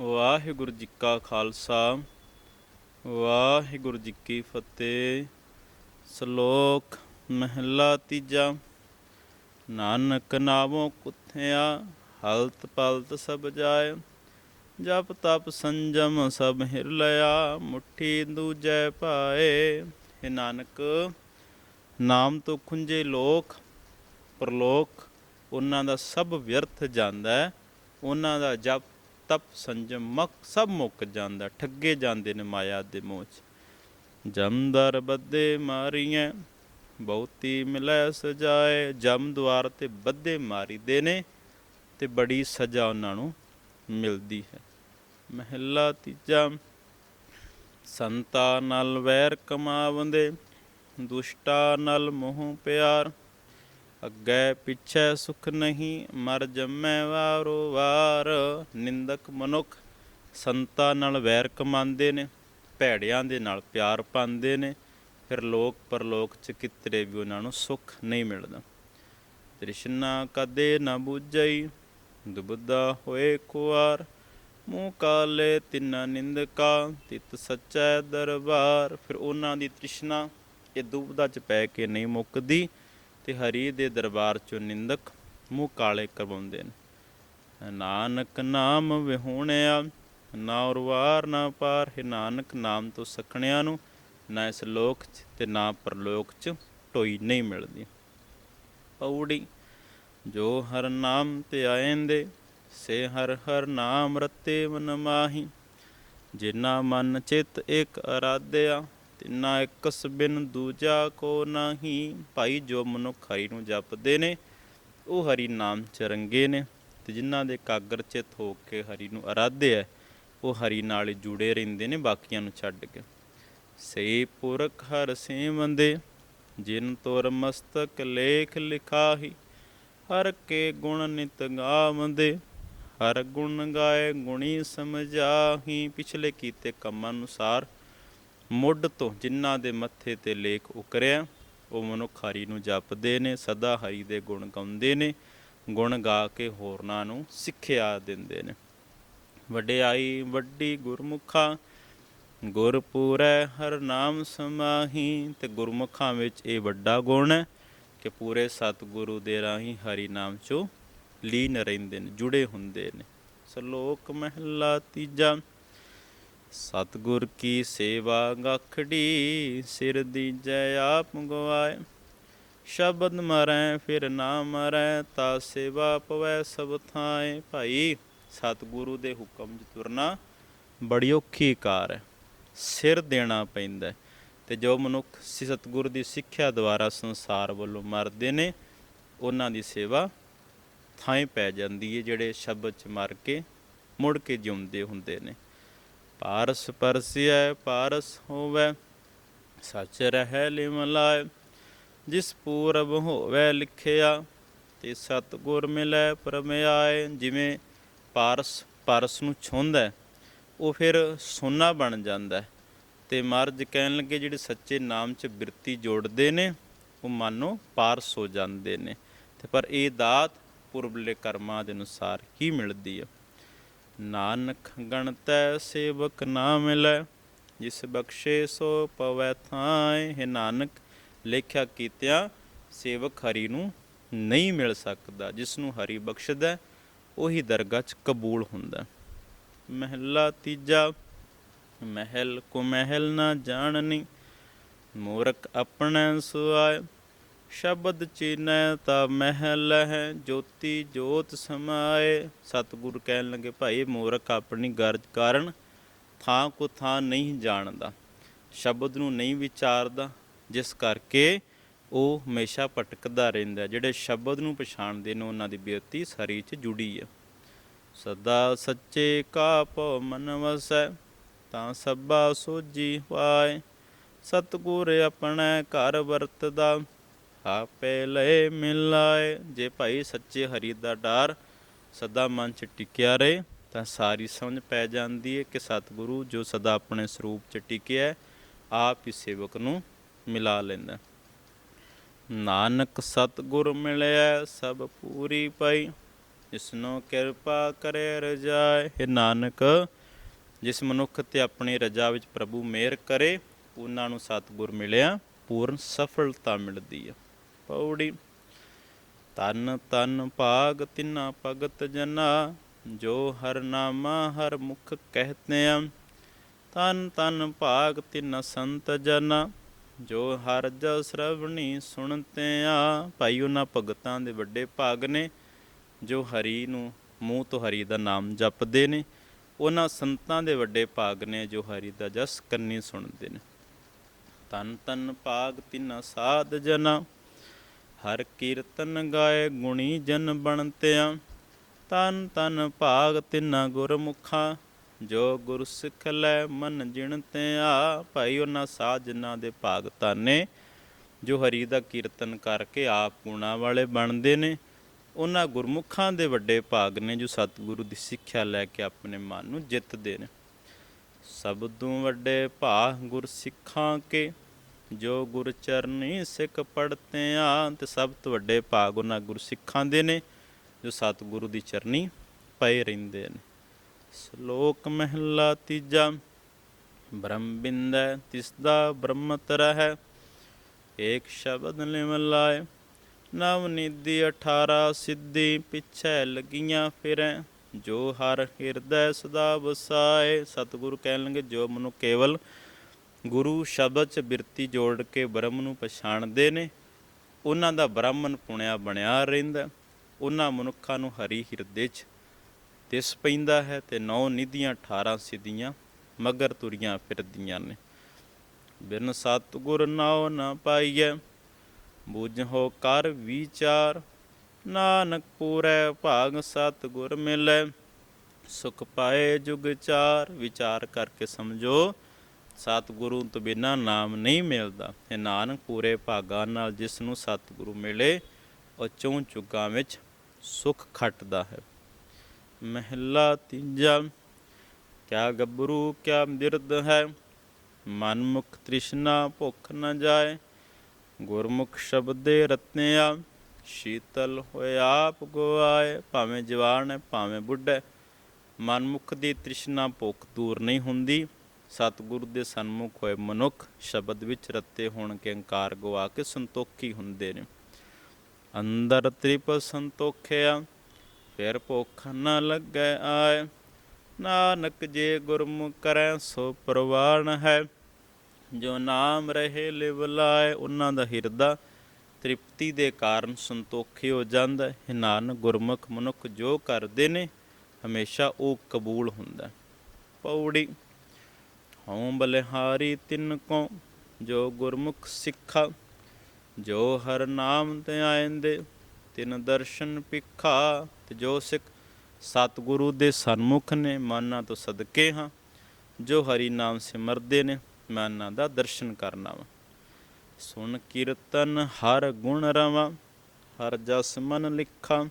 ਵਾਹਿਗੁਰੂ ਜੀ ਕਾ ਖਾਲਸਾ, ਵਾਹਿਗੁਰੂ ਜੀ ਕੀ ਫਤਿਹ। ਸ਼ਲੋਕ ਮਹਿਲਾ ਤੀਜਾ, ਨਾਨਕ ਨਾਮੋ ਕੁਥਿਆ, ਹਲਤ ਪਲਤ ਸਭ ਜਾਏ। ਜਪ ਤਪ ਸੰਜਮ ਸਭ ਹਿਰ ਲਿਆ, ਮੁਠੀ ਦੂਜੈ ਪਾਏ हे ਨਾਨਕ, ਨਾਮ ਤੋਂ ਖੁੰਝੇ ਲੋਕ, ਪਰਲੋਕ, ਉਹਨਾਂ ਦਾ ਸਭ ਵਿਅਰਥ ਜਾਂਦਾ ਹੈ। ਉਹਨਾਂ ਦਾ ਜਪ ਤਪ ਸੰਜਮ ਮਕ ਸਭ ਮੁੱਕ ਜਾਂਦਾ, ਠੱਗੇ ਜਾਂਦੇ ਨੇ ਮਾਇਆ ਦੇ ਮੋਹ 'ਚ ਜਮਦਰ ਬੱਦੇ ਮਾਰੀਆਂ ਬਹੁਤੀ ਮਿਲੈ ਸਜਾਏ। ਜਮ ਦੁਆਰ ਤੇ ਬੱਦੇ ਮਾਰੀਦੇ ਨੇ ਤੇ ਬੜੀ ਸਜ਼ਾ ਉਹਨਾਂ ਨੂੰ ਮਿਲਦੀ ਹੈ। ਮਹਿਲਾ ਤੀਜਾ, ਸੰਤਾ ਨਾਲ ਵੈਰ ਕਮਾਵੰਦੇ, ਦੁਸ਼ਟਾ ਨਾਲ ਮੋਹ ਪਿਆਰ। ਅੱਗੇ ਪਿੱਛੇ ਸੁਖ ਨਹੀਂ, ਮਰ ਜੰਮੈ ਵਾਰੋ ਵਾਰ। ਨਿੰਦਕ ਮਨੁੱਖ ਸੰਤਾ ਨਾਲ ਵੈਰ ਕਮਾਉਂਦੇ ਨੇ, ਭੈੜਿਆਂ ਦੇ ਨਾਲ ਪਿਆਰ ਪਾਉਂਦੇ ਨੇ। ਫਿਰ ਲੋਕ ਪਰਲੋਕ ਚ ਕਿਤਰੇ ਵੀ ਉਹਨਾਂ ਨੂੰ ਸੁਖ ਨਹੀਂ ਮਿਲਦਾ। ਤ੍ਰਿਸ਼ਨਾ ਕਦੇ ਨਾ ਬੁਝਈ ਦੁਬਦਾ ਹੋਏ ਕੁਆਰ। ਮੂੰਹ ਕਾਲੇ ਤਿੰਨਾ ਨਿੰਦਕਾ, ਤਿਤ ਸੱਚਾ ਦਰਬਾਰ। ਫਿਰ ਉਹਨਾਂ ਦੀ ਤ੍ਰਿਸ਼ਨਾ ਇਹ ਦੁਬਦਾ ਚ ਪੈ ਕੇ ਨਹੀਂ ਮੁੱਕਦੀ। ਤੇ ਹਰੀ ਦੇ ਦਰਬਾਰ ਚੋਂ ਨਿੰਦਕ ਮੂੰਹ ਕਾਲੇ ਕਰਵਾਉਂਦੇ ਨੇ। ਨਾਨਕ ਨਾਮ ਵਿਹੂਣਿਆ, ਨਾ ਉਰਵਾਰ ਨਾ ਪਾਰ ਹੈ। ਨਾਨਕ ਨਾਮ ਤੋਂ ਸਖਣਿਆਂ ਨੂੰ ਨਾ ਇਸ ਲੋਕ 'ਚ ਤੇ ਨਾ ਪਰਲੋਕ 'ਚ ਢੋਈ ਨਹੀਂ ਮਿਲਦੀ। ਪੌੜੀ, ਜੋ ਹਰ ਨਾਮ ਤੇ ਆਏਂਦੇ ਸੇ ਹਰ ਹਰ ਨਾਮ ਰਤੇ ਮਨ ਮਾਹੀ। ਜਿਨਾ ਮਨ ਚਿਤ ਇਕ ਅਰਾਧਿਆ ਤਿਨਾ ਇਕਸ ਬਿਨ ਦੂਜਾ ਕੋ ਨਹੀਂ। ਭਾਈ ਜੋ ਮਨੁੱਖ ਹਰੀ ਨੂੰ ਜਪਦੇ ਨੇ, ਉਹ ਹਰੀ ਨਾਮ ਚ ਰੰਗੇ ਨੇ। ਤੇ ਜਿਨ੍ਹਾਂ ਦੇ ਕਾਗਰ ਚਿਤ ਹੋ ਕੇ ਹਰੀ ਨੂੰ ਅਰਾਧਿਆ ਉਹ ਹਰੀ ਨਾਲ ਜੁੜੇ ਰਹਿੰਦੇ ਨੇ, ਬਾਕੀਆਂ ਨੂੰ ਛੱਡ ਕੇ। ਸੇ ਪੁਰਖ ਹਰ ਸੇਵੰਦੇ, ਜਿਨ ਤੋਰ ਮਸਤਕ ਲੇਖ ਲਿਖਾਹੀ, ਹਰ ਕੇ ਗੁਣ ਨਿਤ ਗਾਵੰਦੇ। ਹਰ ਗੁਣ ਗਾਏ ਗੁਣੀ ਸਮਝਾਹੀ, ਪਿਛਲੇ ਕੀਤੇ ਕੰਮਾਂ ਅਨੁਸਾਰ ਮੁੱਢ ਤੋਂ ਜਿਨ੍ਹਾਂ ਦੇ ਮੱਥੇ ਤੇ ਲੇਖ ਉਕਰਿਆ, ਉਹ ਮਨੁੱਖ ਹਰੀ ਨੂੰ ਜਪਦੇ ਨੇ, ਸਦਾ ਹਰੀ ਦੇ ਗੁਣ ਗਾਉਂਦੇ ਨੇ, ਗੁਣ ਗਾ ਕੇ ਹੋਰਨਾਂ ਨੂੰ ਸਿੱਖਿਆ ਦਿੰਦੇ ਨੇ। ਵਡਿਆਈ ਵੱਡੀ ਗੁਰਮੁਖਾ, ਗੁਰਪੂਰੈ ਹਰ ਨਾਮ ਸਮਾਹੀ, ਤੇ ਗੁਰਮੁਖਾਂ ਵਿੱਚ ਇਹ ਵੱਡਾ ਗੁਣ ਹੈ ਕਿ ਪੂਰੇ ਸਤਿਗੁਰੂ ਦੇ ਰਾਹੀਂ ਹਰੀ ਨਾਮ ਚੋਂ ਲੀਨ ਰਹਿੰਦੇ ਨੇ, ਜੁੜੇ ਹੁੰਦੇ ਨੇ। ਸ਼ਲੋਕ ਮਹਿਲਾ ਤੀਜਾ ਸਤਿਗੁਰ ਕੀ ਸੇਵਾ ਗਖੜੀ ਸਿਰ ਦੀਜੈ ਆਪ ਗਵਾਏ। ਸ਼ਬਦ ਮਰੈ, ਫਿਰ ਨਾ ਮਰੈ ਤਾ ਸੇਵਾ ਪਵੈ ਸਭ ਥਾਏ। ਭਾਈ, ਸਤਿਗੁਰੂ ਦੇ ਹੁਕਮ 'ਚ ਤੁਰਨਾ ਬੜੀ ਔਖੀ ਕਾਰ ਹੈ। ਸਿਰ ਦੇਣਾ ਪੈਂਦਾ ਹੈ। ਤੇ ਜੋ ਮਨੁੱਖ ਸਤਿਗੁਰੂ ਦੀ ਸਿੱਖਿਆ ਦੁਆਰਾ ਸੰਸਾਰ ਵੱਲੋਂ ਮਰਦੇ ਨੇ, ਉਹਨਾਂ ਦੀ ਸੇਵਾ ਥਾਂ ਪੈ ਜਾਂਦੀ ਹੈ, ਜਿਹੜੇ ਸ਼ਬਦ 'ਚ ਮਰ ਕੇ ਮੁੜ ਕੇ ਜਿਉਂਦੇ ਹੁੰਦੇ ਨੇ। ਪਾਰਸ ਪਰਸਿਐ, ਪਾਰਸ ਹੋਵੇ, ਸੱਚ ਰਹਿ ਲਿਮਲਾਇ ਜਿਸ ਪੂਰਬ ਹੋਵੇ ਲਿਖਿਆ, ਤੇ ਸਤਗੁਰ ਮਿਲੈ ਪਰਮਿਆਏ ਜਿਵੇਂ ਪਾਰਸ ਪਾਰਸ ਨੂੰ ਛੁੰਦਾ ਉਹ ਫਿਰ ਸੋਨਾ ਬਣ ਜਾਂਦਾ ਹੈ ਤੇ ਮਰਜ ਕਹਿਣ ਲੱਗੇ ਜਿਹੜੇ ਸੱਚੇ ਨਾਮ 'ਚ ਬਿਰਤੀ ਜੋੜਦੇ ਨੇ, ਉਹ ਮਾਨੋ ਪਾਰਸ ਹੋ ਜਾਂਦੇ ਨੇ, ਤੇ ਪਰ ਇਹ ਦਾਤ ਪੁਰਬਲੇ ਕਰਮਾਂ ਦੇ ਅਨੁਸਾਰ ਹੀ ਮਿਲਦੀ ਹੈ ਨਾਨਕ ਗਣਤੈ ਸੇਵਕ ਨਾ ਮਿਲੈ, ਜਿਸ ਬਖਸ਼ੇ ਸੋ ਪਵੈ ਥਾਏ ਹੈ ਨਾਨਕ, ਲੇਖਿਆ ਕੀਤਿਆਂ ਸੇਵਕ ਹਰੀ ਨੂੰ ਨਹੀਂ ਮਿਲ ਸਕਦਾ, ਜਿਸ ਨੂੰ ਹਰੀ ਬਖਸ਼ਦਾ, ਉਹੀ ਦਰਗਾਹ 'ਚ ਕਬੂਲ ਹੁੰਦਾ ਹੈ। ਮਹਿਲਾ ਤੀਜਾ, ਮਹਿਲ ਕੋ ਮਹਿਲ ਨਾ ਜਾਣਨੀ, ਮੂਰਖ ਆਪਣੇ ਸੁਆਇ ਸ਼ਬਦ ਚੀਨੈ ਤਾ ਮਹਿਲ ਹੈ ਜੋਤੀ ਜੋਤ ਸਮਾਏ। ਸਤਿਗੁਰ ਕਹਿਣ ਲੱਗੇ, ਭਾਈ, ਮੂਰਖ ਆਪਣੀ ਗਰਜ ਕਾਰਨ ਥਾਂ ਕੋ ਥਾਂ ਨਹੀਂ ਜਾਣਦਾ। ਸ਼ਬਦ ਨੂੰ ਨਹੀਂ ਵਿਚਾਰਦਾ, ਜਿਸ ਕਰਕੇ ਉਹ ਹਮੇਸ਼ਾ ਭਟਕਦਾ ਰਹਿੰਦਾ ਜਿਹੜੇ ਸ਼ਬਦ ਨੂੰ ਪਛਾਣਦੇ ਨੇ, ਉਹਨਾਂ ਦੀ ਬੇਅਤੀ ਸਰੀ 'ਚ ਜੁੜੀ ਹੈ। ਸਦਾ ਸੱਚੇ ਕਾ ਭਉ ਮਨ ਵਸੈ, ਤਾਂ ਸਭਾ ਸੋਜੀ ਪਾਏ ਸਤਿਗੁਰ ਆਪਣੇ ਘਰ ਵਰਤਦਾ ਆਪੇ ਲਏ ਮਿਲਾਏ ਜੇ ਭਾਈ ਸੱਚੇ ਹਰੀ ਦਾ ਡਰ ਸਦਾ ਮਨ ਚ ਟਿਕਿਆ ਰਹੇ, ਤਾਂ ਸਾਰੀ ਸਮਝ ਪੈ ਜਾਂਦੀ ਹੈ ਕਿ ਸਤਿਗੁਰੂ ਜੋ ਸਦਾ ਆਪਣੇ ਸਰੂਪ ਚ ਟਿਕਿਆ ਆਪ ਹੀ ਸੇਵਕ ਨੂੰ ਮਿਲਾ ਲੈਂਦਾ ਨਾਨਕ ਸਤਿਗੁਰ ਮਿਲਿਆ ਸਭ ਪੂਰੀ ਪਈ, ਜਿਸਨੋ ਕਿਰਪਾ ਕਰੇ ਰਜਾਏ। ਹੈ ਨਾਨਕ, ਜਿਸ ਮਨੁੱਖ ਤੇ ਆਪਣੀ ਰਜਾ ਵਿੱਚ ਪ੍ਰਭੂ ਮਿਹਰ ਕਰੇ, ਉਹਨਾਂ ਨੂੰ ਸਤਿਗੁਰ ਮਿਲਿਆ, ਪੂਰਨ ਸਫਲਤਾ ਮਿਲਦੀ ਹੈ। ਪੌੜੀ। ਤਨ ਤਨ ਭਾਗ ਤਿਨਾ ਭਗਤ ਜਨਾ, ਜੋ ਹਰ ਨਾਮਾ ਹਰ ਮੁਖ ਕਹਤੇ ਆ। ਤਨ ਤਨ ਭਾਗ ਤਿਨ ਸੰਤ ਜਨਾ, ਜੋ ਹਰ ਜਸ ਸ਼ਰਵਣੀ ਸੁਣਤੇ ਆ। ਭਾਈ, ਉਹਨਾਂ ਭਗਤਾਂ ਦੇ ਵੱਡੇ ਭਾਗ ਨੇ, ਜੋ ਹਰੀ ਨੂੰ, ਮੂੰਹ ਤੋਂ ਹਰੀ ਦਾ ਨਾਮ ਜਪਦੇ ਨੇ। ਉਹਨਾਂ ਸੰਤਾਂ ਦੇ ਵੱਡੇ ਭਾਗ ਨੇ, ਜੋ ਹਰੀ ਦਾ ਜਸ ਕੰਨੀ ਸੁਣਦੇ ਨੇ। ਤਨ ਤਨ ਭਾਗ ਤਿਨਾ ਸਾਧ ਜਨਾ ਹਰ ਕੀਰਤਨ ਗਾਏ ਗੁਣੀ ਜਨ ਬਣਤਿਆ। ਤਨ ਤਨ ਭਾਗ ਤਿਨਾ ਗੁਰਮੁਖਾਂ, ਜੋ ਗੁਰ ਸਿੱਖ ਲੈ ਮਨ ਜਿਣਤਿਆ। ਭਾਈ ਉਹਨਾਂ ਸਾਜਨਾ ਦੇ ਭਾਗ ਤਾਨੇ ਜੋ ਹਰੀ ਦਾ ਕੀਰਤਨ ਕਰਕੇ ਆਪ ਗੁਣਾ ਵਾਲੇ ਬਣਦੇ ਨੇ। ਉਹਨਾਂ ਗੁਰਮੁਖਾਂ ਦੇ ਵੱਡੇ ਭਾਗ ਨੇ, ਜੋ ਸਤਿਗੁਰੂ ਦੀ ਸਿੱਖਿਆ ਲੈ ਕੇ ਆਪਣੇ ਮਨ ਨੂੰ ਜਿੱਤਦੇ ਨੇ। ਸਭ ਤੋਂ ਵੱਡੇ ਭਾ ਗੁਰ ਸਿੱਖਾਂ ਕੇ ਜੋ ਗੁਰ ਚਰਨੀ ਸਿੱਖ ਪੜਤੇ ਆ, ਤੇ ਸਭ ਤੋਂ ਵੱਡੇ ਭਾਗ ਉਹਨਾਂ ਗੁਰ ਦੇ ਨੇ, ਜੋ ਸਤਿਗੁਰੂ ਦੀ ਚਰਨੀ ਪਏ ਰਹਿੰਦੇ ਨੇ। ਸ਼ਲੋਕ ਮਹਿਲਾ ਤੀਜਾ, ਬ੍ਰਹਮ ਬਿੰਦੈ ਤਿਸ ਦਾ ਬ੍ਰਹਮਤ ਰਹਿ ਏਕ ਸ਼ਬਦ ਲਿਵ ਲਾਏ ਨਵ ਨਿਧੀ 18 ਸਿੱਧੀ ਪਿਛੈ ਲੱਗੀਆਂ ਫਿਰੈ, ਜੋ ਹਰ ਹਿਰਦੈ ਸਦਾ ਵਸਾਏ ਸਤਿਗੁਰੂ ਕਹਿਣ ਕਹਿਣਗੇ ਜੋ ਮਨੁ ਕੇਵਲ ਗੁਰੂ ਸ਼ਬਦ ਚ ਬਿਰਤੀ ਜੋੜ ਕੇ ਬ੍ਰਹਮ ਨੂੰ ਪਛਾਣਦੇ ਨੇ। ਉਹਨਾਂ ਦਾ ਬ੍ਰਾਹਮਣ ਪੁਣਿਆ ਬਣਿਆ ਰਹਿੰਦਾ। ਉਹਨਾਂ ਮਨੁੱਖਾਂ ਨੂੰ ਹਰੀ ਹਿਰਦੇ ਚ ਤਿਸ ਪੈਂਦਾ ਹੈ ਤੇ ਨੌ ਨਿਧੀਆਂ 18 ਸਿੱਧੀਆਂ ਮਗਰ ਤੁਰੀਆਂ ਫਿਰਦੀਆਂ ਨੇ। ਬਿਨ ਸਤਿਗੁਰ ਨਾਉ ਨਾ ਪਾਈਐ ਹੋ ਕਰ ਵਿਚਾਰ। ਨਾਨਕ ਪੂਰੈ ਭਾਗ ਸਤਿਗੁਰ ਮਿਲੈ, ਸੁਖ ਪਾਏ ਜੁਗ ਚਾਰ। ਵਿਚਾਰ ਕਰਕੇ ਸਮਝੋ ਸਤਿਗੁਰੂ ਤੋਂ ਬਿਨਾ ਨਾਮ ਨਹੀਂ ਮਿਲਦਾ। ਇਹ ਨਾਨਕ ਪੂਰੇ ਭਾਗਾਂ ਨਾਲ ਜਿਸ ਨੂੰ ਸਤਿਗੁਰੂ ਮਿਲੇ ਉਹ ਚੌਂ ਚੁੱਗਾਂ ਵਿੱਚ ਸੁਖ ਖੱਟਦਾ ਹੈ। ਮਹਿਲਾ ਤੀਜਾ ਕਿਆ ਗੱਭਰੂ ਕਿਆ ਬਿਰਧ ਹੈ? ਮਨਮੁਖ ਤ੍ਰਿਸ਼ਨਾ ਭੁੱਖ ਨ ਜਾਏ। ਗੁਰਮੁਖ ਸ਼ਬਦੇ ਰਤਨਿਆ ਸ਼ੀਤਲ ਹੋਏ ਆਪ ਗਵਾਏ। ਭਾਵੇਂ ਜਵਾਨ ਹੈ ਭਾਵੇਂ ਬੁੱਢਾ ਹੈ, ਮਨਮੁਖ ਦੀ ਤ੍ਰਿਸ਼ਨਾ ਭੁੱਖ ਦੂਰ ਨਹੀਂ ਹੁੰਦੀ। ਸਤਿਗੁਰੂ ਦੇ ਸਨਮੁਖ ਹੋਏ ਮਨੁੱਖ ਸ਼ਬਦ ਵਿੱਚ ਰੱਤੇ ਹੋਣ ਕੇ ਅੰਕਾਰ ਗਵਾ ਕੇ ਸੰਤੋਖੀ ਹੁੰਦੇ ਨੇ। ਅੰਦਰ ਤ੍ਰਿਪ ਸੰਤੋਖਿਆ, ਫਿਰ ਭੁੱਖ ਨ ਲੱਗੈ ਆਏ। ਨਾਨਕ ਜੇ ਗੁਰਮੁਖ ਕਰੈ ਸੋ ਪ੍ਰਵਾਨ ਹੈ। ਜੋ ਨਾਮ ਰਹੇ ਲਿਵ ਲਾਏ, ਉਹਨਾਂ ਦਾ ਹਿਰਦਾ ਤ੍ਰਿਪਤੀ ਦੇ ਕਾਰਨ ਸੰਤੋਖੀ ਹੋ ਜਾਂਦਾ ਹੈ। ਨਾਨਕ, ਗੁਰਮੁਖ ਮਨੁੱਖ ਜੋ ਕਰਦੇ ਨੇ, ਹਮੇਸ਼ਾ ਉਹ ਕਬੂਲ ਹੁੰਦਾ ਪੌੜੀ ਹਉ ਬਲਿਹਾਰੀ ਤਿਨ ਕੋ, ਜੋ ਗੁਰਮੁਖ ਸਿੱਖਾ, ਜੋ ਹਰ ਨਾਮ ਤੇ ਆਇੰਦੇ, ਤਿਨ ਦਰਸ਼ਨ ਪਿਖਾ ਤੇ ਜੋ ਸਿੱਖ ਸਤਿਗੁਰੂ ਦੇ ਸਨਮੁਖ ਨੇ, ਮਾਨਾਂ ਤੋਂ ਸਦਕੇ ਹਾਂ, ਜੋ ਹਰੀ ਨਾਮ ਸਿਮਰਦੇ ਨੇ ਮੈਂ ਦਾ ਦਰਸ਼ਨ ਕਰਨਾ ਵਾ। ਸੁਣ ਕੀਰਤਨ ਹਰ ਗੁਣ ਰਵਾ, ਹਰ ਜਸ ਮਨ ਲਿਖਾ,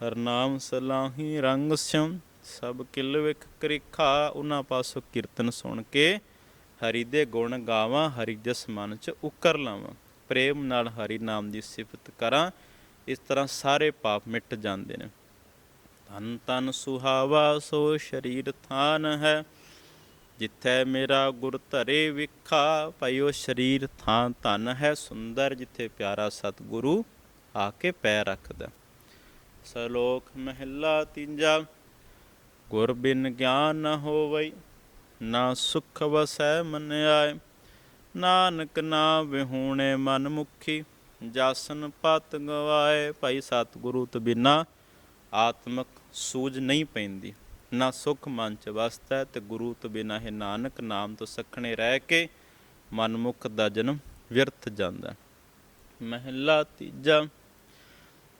ਹਰ ਨਾਮ ਸਲਾਹੀ ਰੰਗ ਸਿਉ ਸਭ ਕਿਲ ਵਿਖ ਕ੍ਰਿਖਾ ਉਹਨਾਂ ਪਾਸੋਂ ਕੀਰਤਨ ਸੁਣ ਕੇ ਹਰੀ ਦੇ ਗੁਣ ਗਾਵਾਂ, ਹਰੀ ਜਸ ਮਨ ਚ ਉਕਰ ਲਾਵਾਂ। ਪ੍ਰੇਮ ਨਾਲ ਹਰੀ ਨਾਮ ਦੀ ਸਿਫਤ ਕਰਾਂ, ਇਸ ਤਰ੍ਹਾਂ ਸਾਰੇ ਪਾਪ ਮਿਟ ਜਾਂਦੇ ਨੇ। ਤਨ ਤਨ ਸੁਹਾਵਾ, ਸੋ ਸਰੀਰ ਥਾਨ ਹੈ। ਜਿੱਥੇ ਮੇਰਾ ਗੁਰ ਧਰੇ ਵਿਖਾ ਭਇਓ ਸਰੀਰ ਥਾਂ ਧਨ ਹੈ। ਸੁੰਦਰ ਜਿੱਥੇ ਪਿਆਰਾ ਸਤਿਗੁਰੂ ਆ ਕੇ ਪੈ ਰੱਖਦਾ। ਸਲੋਕ ਮਹਿਲਾ ਤੀਜਾ ਗੁਰ ਬਿਨ ਗਿਆਨ ਨ ਹੋਵਈ, ਨਾ ਸੁਖ ਵਸੈ ਮਨ ਆਏ। ਨਾਨਕ ਨਾ ਵਿਹੂਣੇ ਮਨ ਮੁਖੀ, ਜਾਸਨ ਪਤ ਗਵਾਏ। ਭਾਈ ਸਤਿਗੁਰੂ ਤੋਂ ਬਿਨਾ ਆਤਮਕ ਸੂਝ ਨਹੀਂ ਪੈਂਦੀ, ਨਾ ਸੁਖ ਮਨ ਚ ਵਸਦਾ ਹੈ ਤੇ ਗੁਰੂ ਤੋਂ ਬਿਨਾ ਹੈ ਨਾਨਕ ਨਾਮ ਤੋਂ ਸਖਣੇ ਰਹਿ ਕੇ ਮਨਮੁਖ ਦਾ ਜਨਮ ਵਿਅਰਥ ਜਾਂਦਾ। ਮਹਿਲਾ ਤੀਜਾ,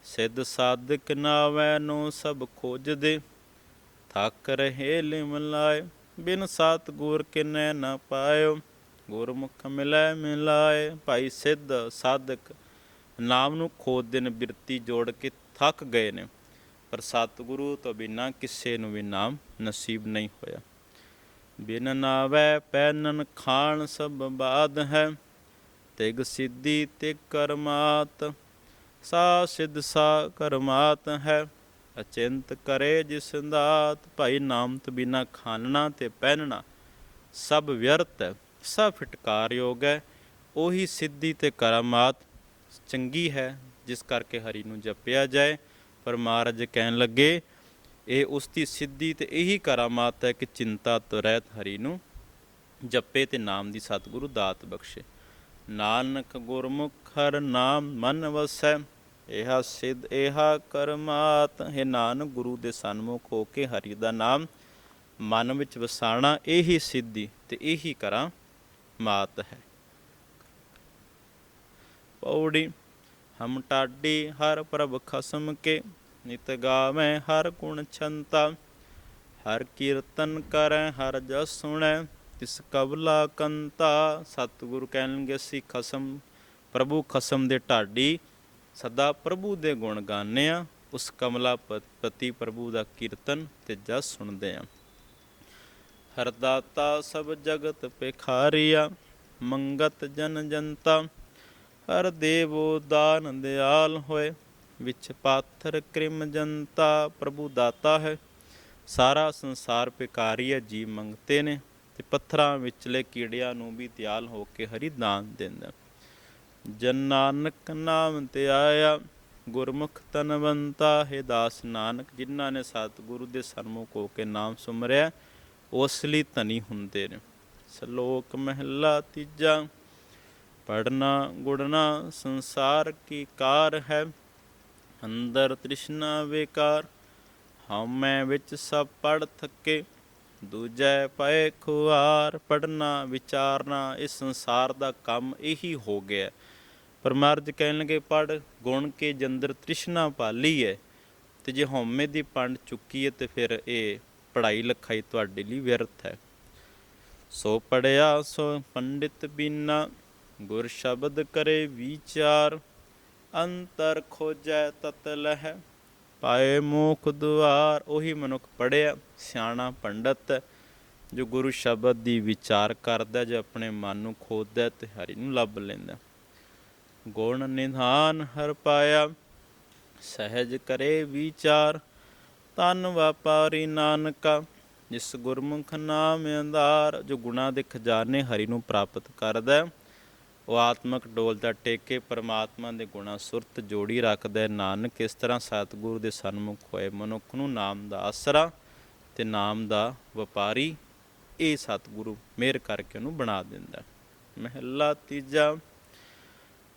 ਸਿੱਧ ਸਾਧਕ ਨਾਵੈ ਨੂੰ ਸਭ ਖੋਜਦੇ ਥੱਕ ਰਹੇ ਲਿਮ ਲਾਏ ਬਿਨ ਸਤ ਗੁਰ ਕਿਨੈ ਨ ਪਾਇਓ। ਗੁਰਮੁਖ ਮਿਲੈ ਮਿਲਾਏ ਭਾਈ ਸਿੱਧ ਸਾਧਕ, ਨਾਮ ਨੂੰ ਖੋਜਦੇ ਨੇ ਬਿਰਤੀ ਜੋੜ ਕੇ ਥੱਕ ਗਏ ਨੇ। ਪਰ ਸਤਿਗੁਰੂ ਤੋਂ ਬਿਨਾ ਕਿਸੇ ਨੂੰ ਵੀ ਨਾਮ ਨਸੀਬ ਨਹੀਂ ਹੋਇਆ। ਬਿਨ ਨਾਵੈ ਪੈਨਨ ਖਾਣ ਸਭ ਬਾਦ ਹੈ, ਤਿਗ ਸਿੱਧੀ ਤੇ ਕਰਮਾਤ, ਸਾ ਸਿਧ ਸਾ ਕਰਮਾਤ ਹੈ। ਅਚਿੰਤ ਕਰੇ ਜਿਸ ਦਾਤ, ਭਾਈ ਨਾਮ ਤੋਂ ਬਿਨਾ ਖਾਨਣਾ ਤੇ ਪਹਿਨਣਾ, ਸਭ ਵਿਅਰਥ ਹੈ, ਸਭ ਫਟਕਾਰਯੋਗ ਹੈ, ਉਹੀ ਸਿੱਧੀ ਤੇ ਕਰਾਮਾਤ ਚੰਗੀ ਹੈ, ਜਿਸ ਕਰਕੇ ਹਰੀ ਨੂੰ ਜਪਿਆ ਜਾਏ, ਪਰ ਮਹਾਰਾਜ ਕਹਿਣ ਲੱਗੇ, ਇਹ ਉਸ ਦੀ ਸਿੱਧੀ ਤੇ ਇਹੀ ਕਰਾਮਾਤ ਹੈ ਕਿ ਚਿੰਤਾ ਤੋਂ ਰਹਿਤ ਹਰੀ ਨੂੰ ਜਪੇ ਤੇ ਨਾਮ ਦੀ ਸਤਿਗੁਰੂ ਦਾਤ ਬਖਸ਼ੇ। ਨਾਨਕ ਗੁਰਮੁਖ ਹਰ ਨਾਮ ਮਨ ਵਸੈ ਇਹਾ ਸਿਧ ਇਹਾ ਕਰਮਾਤ, ਹੈ ਨਾਨਕ ਗੁਰੂ ਦੇ ਸਨਮੁਖ ਹੋ ਕੇ ਹਰੀ ਦਾ ਨਾਮ। ਮਨ ਵਿੱਚ ਵਸਾਣਾ ਇਹੀ ਸਿੱਧੀ ਤੇ ਇਹੀ ਕਰਾਂ, ਮਾਤ ਹੈ। ਪੌੜੀ, ਹਮ ਟਾਡੀ, ਹਰ ਪ੍ਰਭ ਖਸਮ ਕੇ, ਨਿਤ ਗਾਵੇਂ ਹਰ ਗੁਣ ਛੰਤਾ। ਹਰ ਕੀਰਤਨ ਕਰੈ, ਹਰ ਜਸ ਸੁਣੈ, ਤਿਸ ਕਬਲਾ ਕੰਤਾ। ਸਤਿਗੁਰੂ ਕਹਿਣਗੇ ਸੀ ਖਸਮ, ਪ੍ਰਭੂ ਖਸਮ ਦੇ ਢਾਡੀ। ਸਦਾ ਪ੍ਰਭੂ ਦੇ ਗੁਣ ਗਾਉਂਦੇ ਆ ਉਸ ਕਮਲਾ ਪਤੀ ਪ੍ਰਭੂ ਦਾ ਕੀਰਤਨ ਤੇ ਜਸ ਸੁਣਦੇ ਆ ਹਰਦਾਤਾ ਸਭ ਜਗਤ ਪੇਖਾਰੀਆ ਮੰਗਤ ਜਨ ਜਨਤਾ, ਹਰ ਦੇਵੋ ਦਾਨ ਦਿਆਲ ਹੋਏ, ਵਿੱਚ ਪਾਥਰ ਕ੍ਰਿਮ ਜਨਤਾ ਪ੍ਰਭੂ ਦਾਤਾ ਹੈ। ਸਾਰਾ ਸੰਸਾਰ ਪਿਕਾਰੀਆ ਹੈ ਜੀ ਮੰਗਤੇ ਨੇ ਤੇ ਪੱਥਰਾਂ ਵਿਚਲੇ ਕੀੜਿਆਂ ਨੂੰ ਵੀ ਦਿਆਲ ਹੋ ਕੇ ਹਰੀ ਦਾਨ ਦਿੰਦਾ ਜਨ ਨਾਨਕ ਨਾਮ ਤੇ ਆਇਆ, ਗੁਰਮੁਖ ਤਨਵੰਤਾ ਹੈ ਦਾਸ ਨਾਨਕ, ਜਿਨ੍ਹਾਂ ਨੇ ਸਤਿਗੁਰੂ ਦੇ ਸਨਮੁਖ ਹੋ ਕੇ ਨਾਮ ਸੁਮਰਿਆ ਉਸ ਲਈ ਧਨੀ ਹੁੰਦੇ ਨੇ। ਸ਼ਲੋਕ ਮਹਿਲਾ ਤੀਜਾ ਪੜਨਾ ਗੁੜਨਾ ਸੰਸਾਰ ਕੀ ਕਾਰ ਹੈ, ਅੰਦਰ ਤ੍ਰਿਸ਼ਨਾ ਵਿਕਾਰ ਹਮੈ ਵਿੱਚ ਸਭ ਪੜ ਥੱਕੇ, ਦੂਜੈ ਪਏ ਖੁਆਰ ਪੜਨਾ ਵਿਚਾਰਨਾ, ਇਸ ਸੰਸਾਰ ਦਾ ਕੰਮ ਇਹੀ ਹੋ ਗਿਆ। ਪਰ ਮਰਜ ਕਹਿਣ ਲਗੇ ਪੜ ਗੁਣ ਕੇ ਜੰਦਰ ਤ੍ਰਿਸ਼ਨਾ ਪਾਲੀ ਹੈ ਤੇ ਜੇ ਹਉਮੈ ਦੀ ਪੰਡ ਚੁੱਕੀ ਹੈ ਤੇ ਫਿਰ ਇਹ ਪੜਾਈ ਲਿਖਾਈ ਤੁਹਾਡੇ ਲਈ ਵਿਅਰਥ ਹੈ। ਸੋ ਪੜਿਆ ਸੋ ਪੰਡਿਤ ਬੀਨਾ, ਗੁਰ ਸ਼ਬਦ ਕਰੇ ਵਿਚਾਰ, ਅੰਤਰ ਖੋਜੈ ਤਤ ਲਹਿ, ਪਾਏ ਮੋਖ ਦੁਆਰ, ਉਹੀ ਮਨੁੱਖ ਪੜਿਆ ਸਿਆਣਾ ਪੰਡਤ, ਜੋ ਗੁਰੂ ਸ਼ਬਦ ਦੀ ਵਿਚਾਰ ਕਰਦਾ, ਜੋ ਆਪਣੇ ਮਨ ਨੂੰ ਖੋਦਦਾ ਤੇ ਹਰੀ ਨੂੰ ਲੱਭ ਲੈਂਦਾ। ਗੁਣ ਨਿਧਾਨ ਹਰ ਪਾਇਆ, ਸਹਿਜ ਕਰੇ ਵਿਚਾਰ ਤਨ ਵਪਾਰੀ ਨਾਨਕਾ, ਜਿਸ ਗੁਰਮੁਖ ਨਾਮ ਅੰਧਾਰ, ਜੋ ਗੁਣਾ ਦੇ ਖਜ਼ਾਨੇ ਹਰੀ ਨੂੰ ਪ੍ਰਾਪਤ ਕਰਦਾ ਉਹ ਆਤਮਕ ਡੋਲ ਦਾ ਟੇਕੇ ਪਰਮਾਤਮਾ ਦੇ ਗੁਣਾ ਸੁਰਤ ਜੋੜੀ ਰੱਖਦਾ ਨਾਨਕ ਇਸ ਤਰ੍ਹਾਂ ਸਤਿਗੁਰੂ ਦੇ ਸਨਮੁਖ ਹੋਏ ਮਨੁੱਖ ਨੂੰ ਨਾਮ ਦਾ ਆਸਰਾ ਤੇ ਨਾਮ ਦਾ ਵਪਾਰੀ ਇਹ ਸਤਿਗੁਰੂ ਮਿਹਰ ਕਰਕੇ ਉਹਨੂੰ ਬਣਾ ਦਿੰਦਾ ਹੈ। ਮਹਿਲਾ ਤੀਜਾ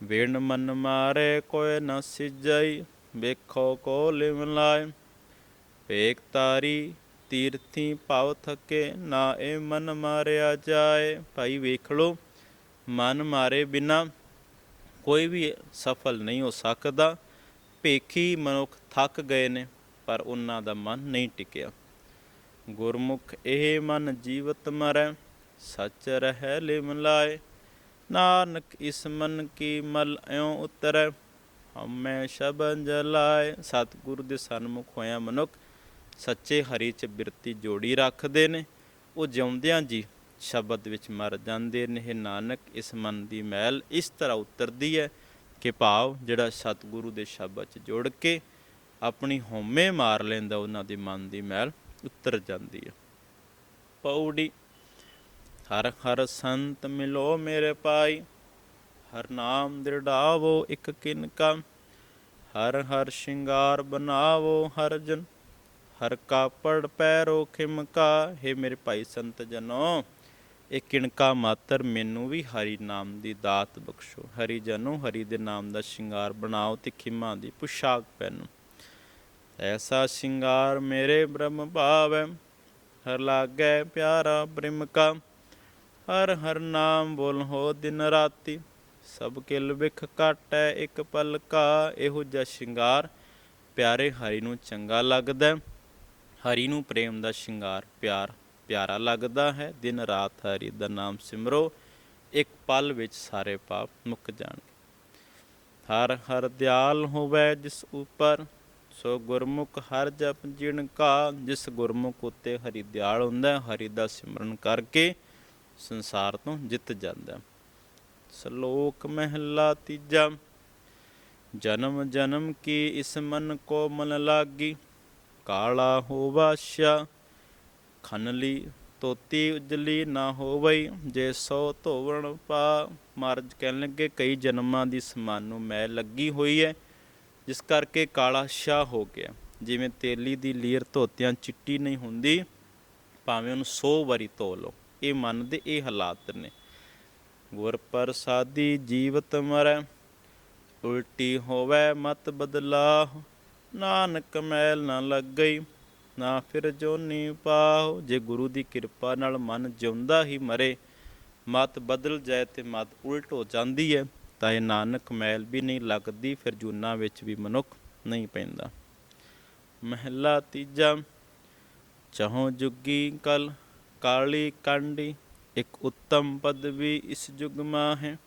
ਵਿਣ ਮਨ ਮਾਰੇ ਕੋਇ ਨ ਸਿਜਈ, ਵੇਖੋ ਕੋ ਲਿਵ ਲਾਇ। ਵੇਖ ਤਾਰੀ, ਤੀਰਥੀ ਭਾਵ ਥਕੇ, ਨਾ ਇਹ ਮਨ ਮਾਰਿਆ ਜਾਏ। ਭਾਈ ਵੇਖ ਲੋ ਮਨ ਮਾਰੇ ਬਿਨਾ ਕੋਈ ਵੀ ਸਫਲ ਨਹੀਂ ਹੋ ਸਕਦਾ। ਭੇਖੀ ਮਨੁੱਖ ਥੱਕ ਗਏ ਨੇ, ਪਰ ਉਹਨਾਂ ਦਾ ਮਨ ਨਹੀਂ ਟਿਕਿਆ। ਗੁਰਮੁਖ ਇਹ ਮਨ ਜੀਵਤ ਮਰੈ, ਸੱਚ ਰਹਿ ਲਿਵ ਲਾਏ ਨਾਨਕ ਇਸ ਮਨ ਕੀ ਮਲ ਇਉ ਉਤਰੈ। ਹਮੈ ਸ਼ਬਦ ਜਲਾਏ। ਸਤਿਗੁਰੂ ਦੇ ਸਨਮੁਖ ਹੋਇਆ ਮਨੁੱਖ। ਸੱਚੇ ਹਰੀ ਚ ਬਿਰਤੀ ਜੋੜੀ ਰੱਖਦੇ ਨੇ। ਉਹ ਜਿਉਂਦਿਆਂ ਜੀ ਸ਼ਬਦ ਵਿੱਚ ਮਰ ਜਾਂਦੇ ਨੇ। ਇਹ ਨਾਨਕ, ਇਸ ਮਨ ਦੀ ਮੈਲ ਇਸ ਤਰ੍ਹਾਂ ਉਤਰਦੀ ਹੈ ਕਿ ਭਾਵ ਜਿਹੜਾ ਸਤਿਗੁਰੂ ਦੇ ਸ਼ਬਦ ਚ ਜੋੜ ਕੇ ਆਪਣੀ ਹੋਮੇ ਮਾਰ ਲੈਂਦਾ, ਉਹਨਾਂ ਦੇ ਮਨ ਦੀ ਮੈਲ ਉਤਰ ਜਾਂਦੀ ਹੈ ਪੌੜੀ ਹਰ ਹਰ ਸੰਤ ਮਿਲੋ ਮੇਰੇ ਪਾਈ ਹਰ ਨਾਮ ਦ੍ਰਿੜਾਵੋ ਇੱਕ ਕਿਨਕਾ ਹਰ ਹਰ ਸ਼ਿੰਗਾਰ ਬਨਾਵੋ ਹਰ ਜਨ, ਹਰ ਕਾਪੜ ਪੈਰੋ ਖਿਮਕਾ ਹੈ ਮੇਰੇ ਭਾਈ ਸੰਤ ਜਨੋ, ਇਹ ਕਿਣਕਾ ਮਾਤਰ ਮੈਨੂੰ ਵੀ ਹਰੀ ਨਾਮ ਦੀ ਦਾਤ ਬਖਸ਼ੋ, ਹਰੀ ਜਨੋ, ਹਰੀ ਦੇ ਨਾਮ ਦਾ ਸ਼ਿੰਗਾਰ ਬਣਾਓ ਤੇ ਖਿਮਾ ਦੀ ਪੁਸ਼ਾਕ ਪਹਿਨੋ। ਐਸਾ ਸ਼ਿੰਗਾਰ ਮੇਰੇ ਬ੍ਰਹਮ ਭਾਵੈ, ਹਰ ਲਾਗੈ ਪਿਆਰਾ ਬ੍ਰਿਮਕਾ ਹਰ ਹਰ ਨਾਮ ਬੋਲ ਹੋ ਦਿਨ ਰਾਤੀ। ਸਭ ਕਿਲ ਵਿਖ ਕਾਟੈ, ਇੱਕ ਪਲ ਪਲਕਾ ਇਹੋ ਜਿਹਾ ਸ਼ਿੰਗਾਰ। ਪਿਆਰੇ ਹਰੀ ਨੂੰ ਚੰਗਾ ਲੱਗਦਾ ਹਰੀ ਨੂੰ ਪ੍ਰੇਮ ਦਾ ਸ਼ਿੰਗਾਰ ਪਿਆਰ, ਪਿਆਰਾ ਲੱਗਦਾ ਹੈ। ਦਿਨ ਰਾਤ ਹਰੀ ਦਾ ਨਾਮ ਸਿਮਰੋ, ਇੱਕ ਪਲ ਵਿੱਚ ਸਾਰੇ ਪਾਪ ਮੁੱਕ ਜਾਣਗੇ। ਹਰ ਹਰ ਦਿਆਲ ਹੋਵੇ ਜਿਸ ਉਪਰ, ਸੋ ਗੁਰਮੁਖ ਹਰ ਜਪ ਜਿਣ ਕਾ। ਜਿਸ ਗੁਰਮੁਖ ਉਤੇ ਹਰੀ ਦਿਆਲ ਹੁੰਦਾ ਹਰੀ ਦਾ ਸਿਮਰਨ ਕਰਕੇ ਸੰਸਾਰ ਤੋਂ ਜਿੱਤ ਜਾਂਦਾ। ਸ਼ਲੋਕ ਮਹਿਲਾ ਤੀਜਾ, ਜਨਮ ਜਨਮ ਕੀ ਇਸ ਮਨ ਕੋ ਮਨ ਲਾਗੀ? ਕਾਲਾ ਹੋਵਾਸ਼ਾ ਖਨਲੀ ਤੋਤੀ ਉਜਲੀ ਨਾ ਹੋਵਈ, ਜੇ ਸੋ ਧੋਵਣ ਪਾ। ਮਹਾਰਾਜ ਕਹਿਣ ਲੱਗੇ, ਕਈ ਜਨਮਾਂ ਦੀ ਸਮਾਨ ਨੂੰ ਮੈਲ ਲੱਗੀ ਹੋਈ ਹੈ ਜਿਸ ਕਰਕੇ ਕਾਲਾ ਸ਼ਾ ਹੋ ਗਿਆ। ਜਿਵੇਂ ਤੇਲੀ ਦੀ ਲੀਰ ਧੋਤਿਆਂ ਚਿੱਟੀ ਨਹੀਂ ਹੁੰਦੀ, ਭਾਵੇਂ ਉਹਨੂੰ 100 ਵਾਰੀ ਧੋ ਲਓ। ਇਹ ਮਨ ਦੇ ਇਹ ਹਾਲਾਤ ਨੇ। ਗੁਰ ਪ੍ਰਸਾਦੀ ਜੀਵਤ ਮਰੈ, ਉਲਟੀ ਹੋਵੇ ਮਤ ਬਦਲਾਹੁ। ਨਾਨਕ ਮੈਲ ਨਾ ਲੱਗਈ, ਨਾ ਫਿਰ ਜੋਨੀ ਪਾਹੁ। ਜੇ ਗੁਰੂ ਦੀ ਕਿਰਪਾ ਨਾਲ ਮਨ ਜਿਉਂਦਾ ਹੀ ਮਰੇ, ਮਤ ਬਦਲ ਜਾਏ ਤੇ ਮਤ ਉਲਟ ਹੋ ਜਾਂਦੀ ਹੈ ਤਾਂ ਇਹ ਨਾਨਕ ਮੈਲ ਵੀ ਨਹੀਂ ਲੱਗਦੀ, ਫਿਰ ਜੂਨਾ ਵਿੱਚ ਵੀ ਮਨੁੱਖ ਨਹੀਂ ਪੈਂਦਾ। ਮਹਿਲਾ ਤੀਜਾ, ਚਹੋ ਜੁਗੀ ਕਲ ਕਾਲੀ ਕਾਂਡੀ, ਇੱਕ ਉੱਤਮ ਪਦਵੀ ਇਸ ਯੁਗ ਮਾ ਹੈ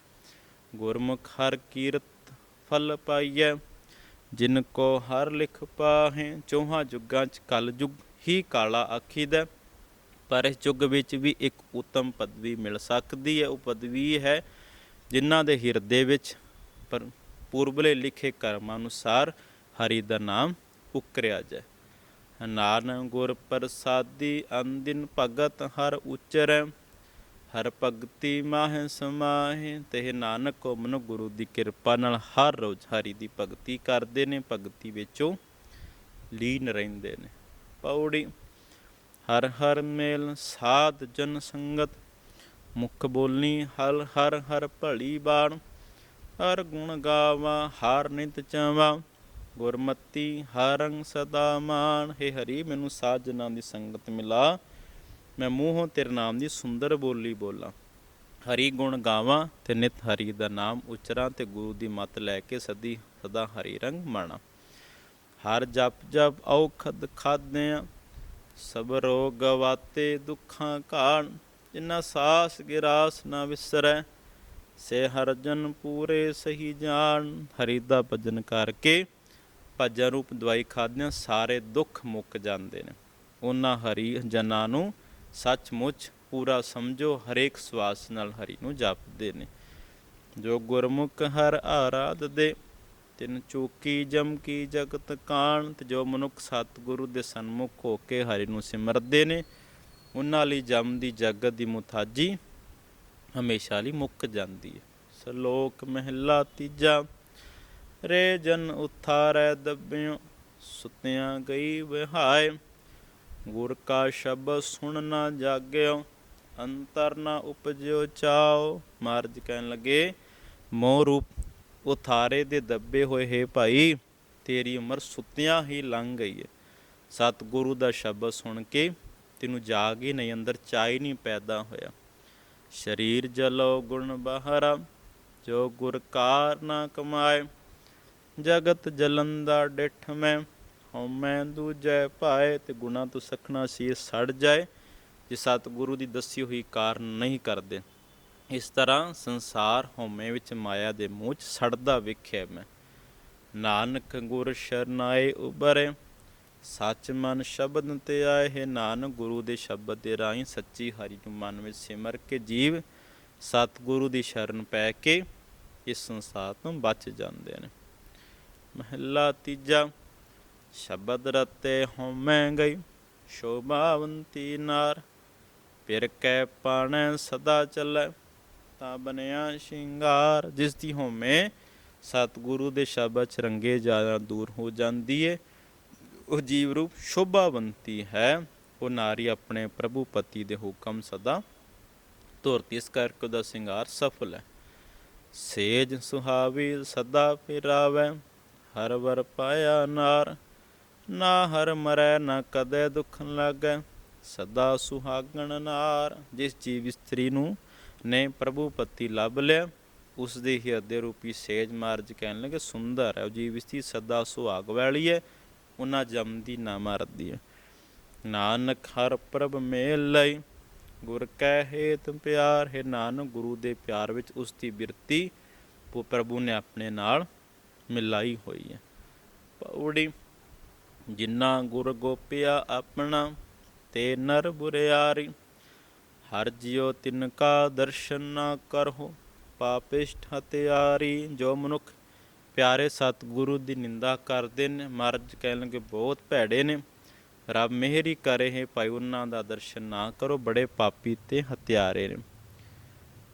ਗੁਰਮੁਖ ਹਰ ਕੀਰਤ ਫਲ ਪਾਈਐ, ਜਿਨ ਕੋ ਹਰ ਲਿਖ ਪਾਹੇ। ਚੌਹਾਂ ਯੁੱਗਾਂ ਚ ਕਲ ਯੁਗ ਹੀ ਕਾਲਾ ਆਖੀਦਾ, ਪਰ ਇਸ ਯੁੱਗ ਵਿੱਚ ਵੀ ਇੱਕ ਉੱਤਮ ਪਦਵੀ ਮਿਲ ਸਕਦੀ ਹੈ ਉਹ ਪਦਵੀ ਹੈ ਜਿਨ੍ਹਾਂ ਦੇ ਹਿਰਦੇ ਵਿੱਚ ਪਰ ਪੂਰਬਲੇ ਲਿਖੇ ਕਰਮ ਅਨੁਸਾਰ ਹਰੀ ਦਾ ਨਾਮ ਉਕਰਿਆ ਜਾਏ। ਨਾਨਕ ਗੁਰ ਪ੍ਰਸਾਦੀ ਅੰਦਿਨ ਭਗਤ ਹਰ ਉਚਰੈ, ਹਰ ਭਗਤੀ ਮਾਹ ਸਮਾਹਿ। ਤੇ ਨਾਨਕ ਕੋ ਮਨੁ ਗੁਰੂ ਦੀ ਕਿਰਪਾ ਨਾਲ ਹਰ ਰੋਜ਼ ਹਰੀ ਦੀ ਭਗਤੀ ਕਰਦੇ ਨੇ, ਭਗਤੀ ਵਿੱਚੋਂ ਲੀਨ ਰਹਿੰਦੇ ਨੇ। ਪੌੜੀ, ਹਰ ਹਰ ਮੇਲ ਸਾਧ ਜਨ ਸੰਗਤ, ਮੁਖ ਬੋਲਨੀ ਹਰ ਹਰ ਹਰ ਭਲੀ ਬਾਣ। ਹਰ ਗੁਣ ਗਾਵਾਂ, ਹਰ ਨਿਤ ਚਾਵਾਂ। ਗੁਰਮਤੀ ਹਰੰਗ ਸਦਾ ਮਾਨ ਹੈ ਹਰੀ, ਮੈਨੂੰ ਸਾਧ ਜਨਾਂ ਦੀ ਸੰਗਤ ਮਿਲਾ। ਮੈਂ ਮੂੰਹੋਂ ਤੇਰੇ ਨਾਮ ਦੀ ਸੁੰਦਰ ਬੋਲੀ ਬੋਲਾਂ। ਹਰੀ ਗੁਣ ਗਾਵਾਂ ਤੇ ਨਿਤ ਹਰੀ ਦਾ ਨਾਮ ਉਚਰਾਂ ਤੇ ਗੁਰੂ ਦੀ ਮੱਤ ਲੈ ਕੇ ਸਦੀ ਸਦਾ ਹਰੀ ਰੰਗ ਮਾਣਾ। ਹਰ ਜਪ ਜਪ ਔਖਦ ਖਾਦਿਆਂ ਸਭ ਰੋਗ ਗਵਾਤੇ ਦੁੱਖਾਂ ਕਾਣ। ਜਿਨ੍ਹਾਂ ਸਾਸ ਗਿਰਾਸ ਨਾ ਵਿਸਰੈ, ਸੇ ਹਰ ਜਨ ਪੂਰੇ ਸਹੀ ਜਾਣ। ਹਰੀ ਦਾ ਭਜਨ ਕਰਕੇ ਭਜਨ ਰੂਪ ਦਵਾਈ ਖਾਦਿਆਂ ਸਾਰੇ ਦੁੱਖ ਮੁੱਕ ਜਾਂਦੇ ਨੇ। ਉਹਨਾਂ ਹਰੀ ਜਨਾਂ ਨੂੰ ਸੱਚਮੁੱਚ ਪੂਰਾ ਸਮਝੋ, ਹਰੇਕ ਸਵਾਸ ਨਾਲ ਹਰੀ ਨੂੰ ਜਪਦੇ ਨੇ। ਜੋ ਗੁਰਮੁਖ ਹਰ ਆਰਾਧ ਦੇ, ਤਿਨ ਚੋਕੀ ਜਮ ਕੀ ਜਗਤ ਕਾਣ, ਤੇ ਜੋ ਮਨੁੱਖ ਸਤਿਗੁਰੂ ਦੇ ਸਨਮੁਖ ਹੋ ਕੇ ਹਰੀ ਨੂੰ ਸਿਮਰਦੇ ਨੇ, ਉਹਨਾਂ ਲਈ ਜਮ ਦੀ ਜਗਤ ਦੀ ਮੁਤਾਜੀ ਹਮੇਸ਼ਾ ਲਈ ਮੁੱਕ ਜਾਂਦੀ ਹੈ। ਸ਼ਲੋਕ ਮਹਿਲਾ ਤੀਜਾ ਰੇ ਜਨ ਉਥਾਰੈ ਦੱਬਿਓ, ਸੁਤਿਆਂ ਗਈ ਵਿਹਾਏ ਗੁਰ ਕਾ ਸ਼ਬਦ ਸੁਣ ਨਾ ਜਾਗਿਓ, ਅੰਤਰ ਨਾ ਉਪਜਿਓ ਚਾਓ। ਮਾਰਜ ਕਹਿਣ ਲੱਗੇ, ਮੋਹ ਰੂਪ ਉਥਾਰੇ ਦੇ ਦੱਬੇ ਹੋਏ ਹੈ ਭਾਈ, ਤੇਰੀ ਉਮਰ ਸੁੱਤਿਆਂ ਹੀ ਲੰਘ ਗਈ ਹੈ ਸਤਿਗੁਰੂ ਦਾ ਸ਼ਬਦ ਸੁਣ ਕੇ ਤੈਨੂੰ ਜਾਗ ਹੀ ਨਹੀਂ, ਅੰਦਰ ਚਾਈ ਨਹੀਂ ਪੈਦਾ ਹੋਇਆ। ਸ਼ਰੀਰ ਜਲੋ ਗੁਣ ਬਹਰਾ, ਜੋ ਗੁਰ ਕਾਰ ਨਾ ਕਮਾਏ। ਜਗਤ ਜਲੰਦਾ ਡਿਠ ਮੈਂ ਹਉਮੈ ਦੂਜੈ ਭਾਏ, ਤੇ ਗੁਣਾ ਤੋਂ ਸਖਣਾ ਸੀ ਸੜ ਜਾਏ, ਜੇ ਸਤਿਗੁਰੂ ਦੀ ਦੱਸੀ ਹੋਈ ਕਾਰਨ ਨਹੀਂ ਕਰਦੇ। ਇਸ ਤਰ੍ਹਾਂ ਸੰਸਾਰ ਹਉਮੈ ਵਿੱਚ ਮਾਇਆ ਦੇ ਮੂੰਹ 'ਚ ਸੜਦਾ ਵੇਖਿਆ ਮੈਂ। ਨਾਨਕ ਗੁਰ ਸ਼ਰਨਾਏ ਉਬਰੇ ਸੱਚ ਮਨ ਸ਼ਬਦ ਤੇ ਆਏ ਹੈ ਨਾਨਕ ਗੁਰੂ ਦੇ ਸ਼ਬਦ ਦੇ ਰਾਹੀਂ ਸੱਚੀ ਹਰੀ ਨੂੰ ਮਨ ਵਿੱਚ ਸਿਮਰ ਕੇ ਜੀਵ, ਸਤਿਗੁਰੂ ਦੀ ਸ਼ਰਨ ਪੈ ਕੇ ਇਸ ਸੰਸਾਰ ਤੋਂ ਬਚ ਜਾਂਦੇ ਨੇ। ਮਹੱਲਾ ਤੀਜਾ, ਸ਼ਬਦ ਰਤੇ ਹਉਮੈ ਗਈ ਸ਼ੋਭਾਵੰਤੀ ਨਾਰ ਫਿਰ ਕੈ ਪਾਣੈ ਸਦਾ ਚੱਲੈ, ਤਾਂ ਬਨਿਆ ਸ਼ਿੰਗਾਰ, ਜਿਸ ਦੀ ਹਉਮੈ ਸਤਿਗੁਰੂ ਦੇ ਸ਼ਬਦ ਚ ਰੰਗੇ ਜ਼ਿਆਦਾ ਦੂਰ ਹੋ ਜਾਂਦੀ ਏ। ਉਹ ਜੀਵ ਰੂਪ ਸ਼ੋਭਾਵੰਤੀ ਹੈ, ਉਹ ਨਾਰੀ ਆਪਣੇ ਪ੍ਰਭੂ ਪਤੀ ਦੇ ਹੁਕਮ ਸਦਾ ਧੁਰਤੀ ਇਸ ਕਰਕੇ ਉਹਦਾ ਸ਼ਿੰਗਾਰ ਸਫਲ ਹੈ। ਸੇਜ ਸੁਹਾਵੀ ਸਦਾ ਫਿਰਾਵੇ ਹਰ ਵਰ ਪਾਇਆ ਨਾਰ, ਨਾ ਹਰ ਮਰੈ ਨਾ ਕਦੇ ਦੁੱਖ ਲਾਗੈ, ਸਦਾ ਸੁਹਾਗਣ ਨਾਰ। ਜਿਸ ਜੀਵ ਇਸਤਰੀ ਨੂੰ ਨੇ ਪ੍ਰਭੂ ਪਤੀ ਲੱਭ ਲਿਆ, ਉਸ ਦੇ ਹਿਰਦੇ ਰੂਪੀ ਸੇਜ ਮਾਰਜ ਕਹਿਣ ਲੱਗੇ, ਸੁੰਦਰ ਹੈ, ਉਹ ਜੀਵ ਇਸਤਰੀ ਸਦਾ ਸੁਹਾਗ ਵਾਲੀ ਹੈ, ਉਹਨਾਂ ਜੰਮਦੀ ਨਾ ਮਰਦੀ ਹੈ। ਨਾਨਕ ਹਰ ਪ੍ਰਭ ਮੇਲ ਲਈ, ਗੁਰ ਕੈ ਹੇਤ ਪਿਆਰ, ਹੈ ਨਾਨਕ ਗੁਰੂ ਦੇ ਪਿਆਰ ਵਿੱਚ ਉਸ ਦੀ ਬਿਰਤੀ ਪ੍ਰਭੂ ਨੇ ਆਪਣੇ ਨਾਲ ਮਿਲਾਈ ਹੋਈ ਹੈ। ਪੌੜੀ ਜਿਨ੍ਹਾਂ ਗੁਰ ਗੋਪਿਆ ਆਪਣਾ, ਤੇ ਨਰ ਬੁਰਿਆਰੀ, ਹਰ ਜਿਉ ਤਿਨ ਕਾ ਦਰਸ਼ਨ ਨਾ ਕਰਹੁ, ਪਾਪਿਸ਼ਟ ਹਤਿਆਰੀ ਜੋ ਮਨੁੱਖ ਪਿਆਰੇ ਸਤਿਗੁਰੂ ਦੀ ਨਿੰਦਾ ਕਰਦੇ ਨੇ, ਮਰਜ ਕਹਿਣਗੇ ਬਹੁਤ ਭੈੜੇ ਨੇ। ਰੱਬ ਮਿਹਰੀ ਕਰੇ ਹੈ ਭਾਈ, ਉਹਨਾਂ ਦਾ ਦਰਸ਼ਨ ਨਾ ਕਰੋ, ਬੜੇ ਪਾਪੀ ਤੇ ਹਤਿਆਰੇ ਨੇ।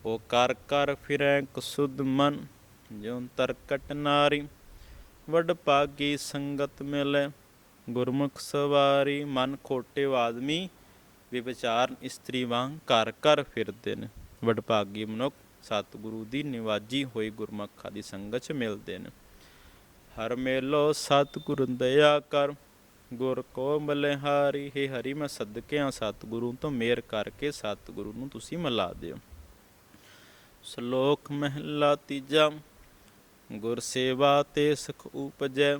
ਉਹ ਕਰ ਕਰ ਫਿਰੈ ਕਸੁਦ ਮਨ ਜਿਉ ਤਰਕਟ ਨਾਰੀ, ਵਡ ਭਾਗੀ ਸੰਗਤ ਮਿਲੇ। ਗੁਰਮੁਖ ਸਵਾਰੀ, ਮਨ ਖੋਟੇ ਆਦਮੀ ਵਿਚਾਰ ਇਸਤਰੀ ਵਾਂਗ ਘਰ ਘਰ ਫਿਰਦੇ ਨੇ। ਵਡ ਭਾਗੀ ਮਨੁੱਖ ਸਤਿਗੁਰੂ ਦੀ ਨਿਵਾਜੀ ਹੋਈ ਗੁਰਮੁਖਾਂ ਦੀ ਸੰਗਤ ਚ ਮਿਲਦੇ ਨੇ। ਹਰ ਮੇਲੋ ਸਤਿਗੁਰ ਦਇਆ ਕਰ, ਗੁਰ ਕੋ ਬਲਿਹਾਰੀ ਹੈ ਹਰੀ ਮੈਂ ਸਦਕੇ ਆ ਸਤਿਗੁਰੂ ਤੋਂ ਮੇਰ ਕਰਕੇ ਸਤਿਗੁਰੂ ਨੂੰ ਤੁਸੀਂ ਮਿਲਾ ਦਿਓ। ਸ਼ਲੋਕ ਮਹਿਲਾ ਤੀਜਾ ਗੁਰ ਸੇਵਾ ਤੇ ਸੁਖ ਉਪਜੈ,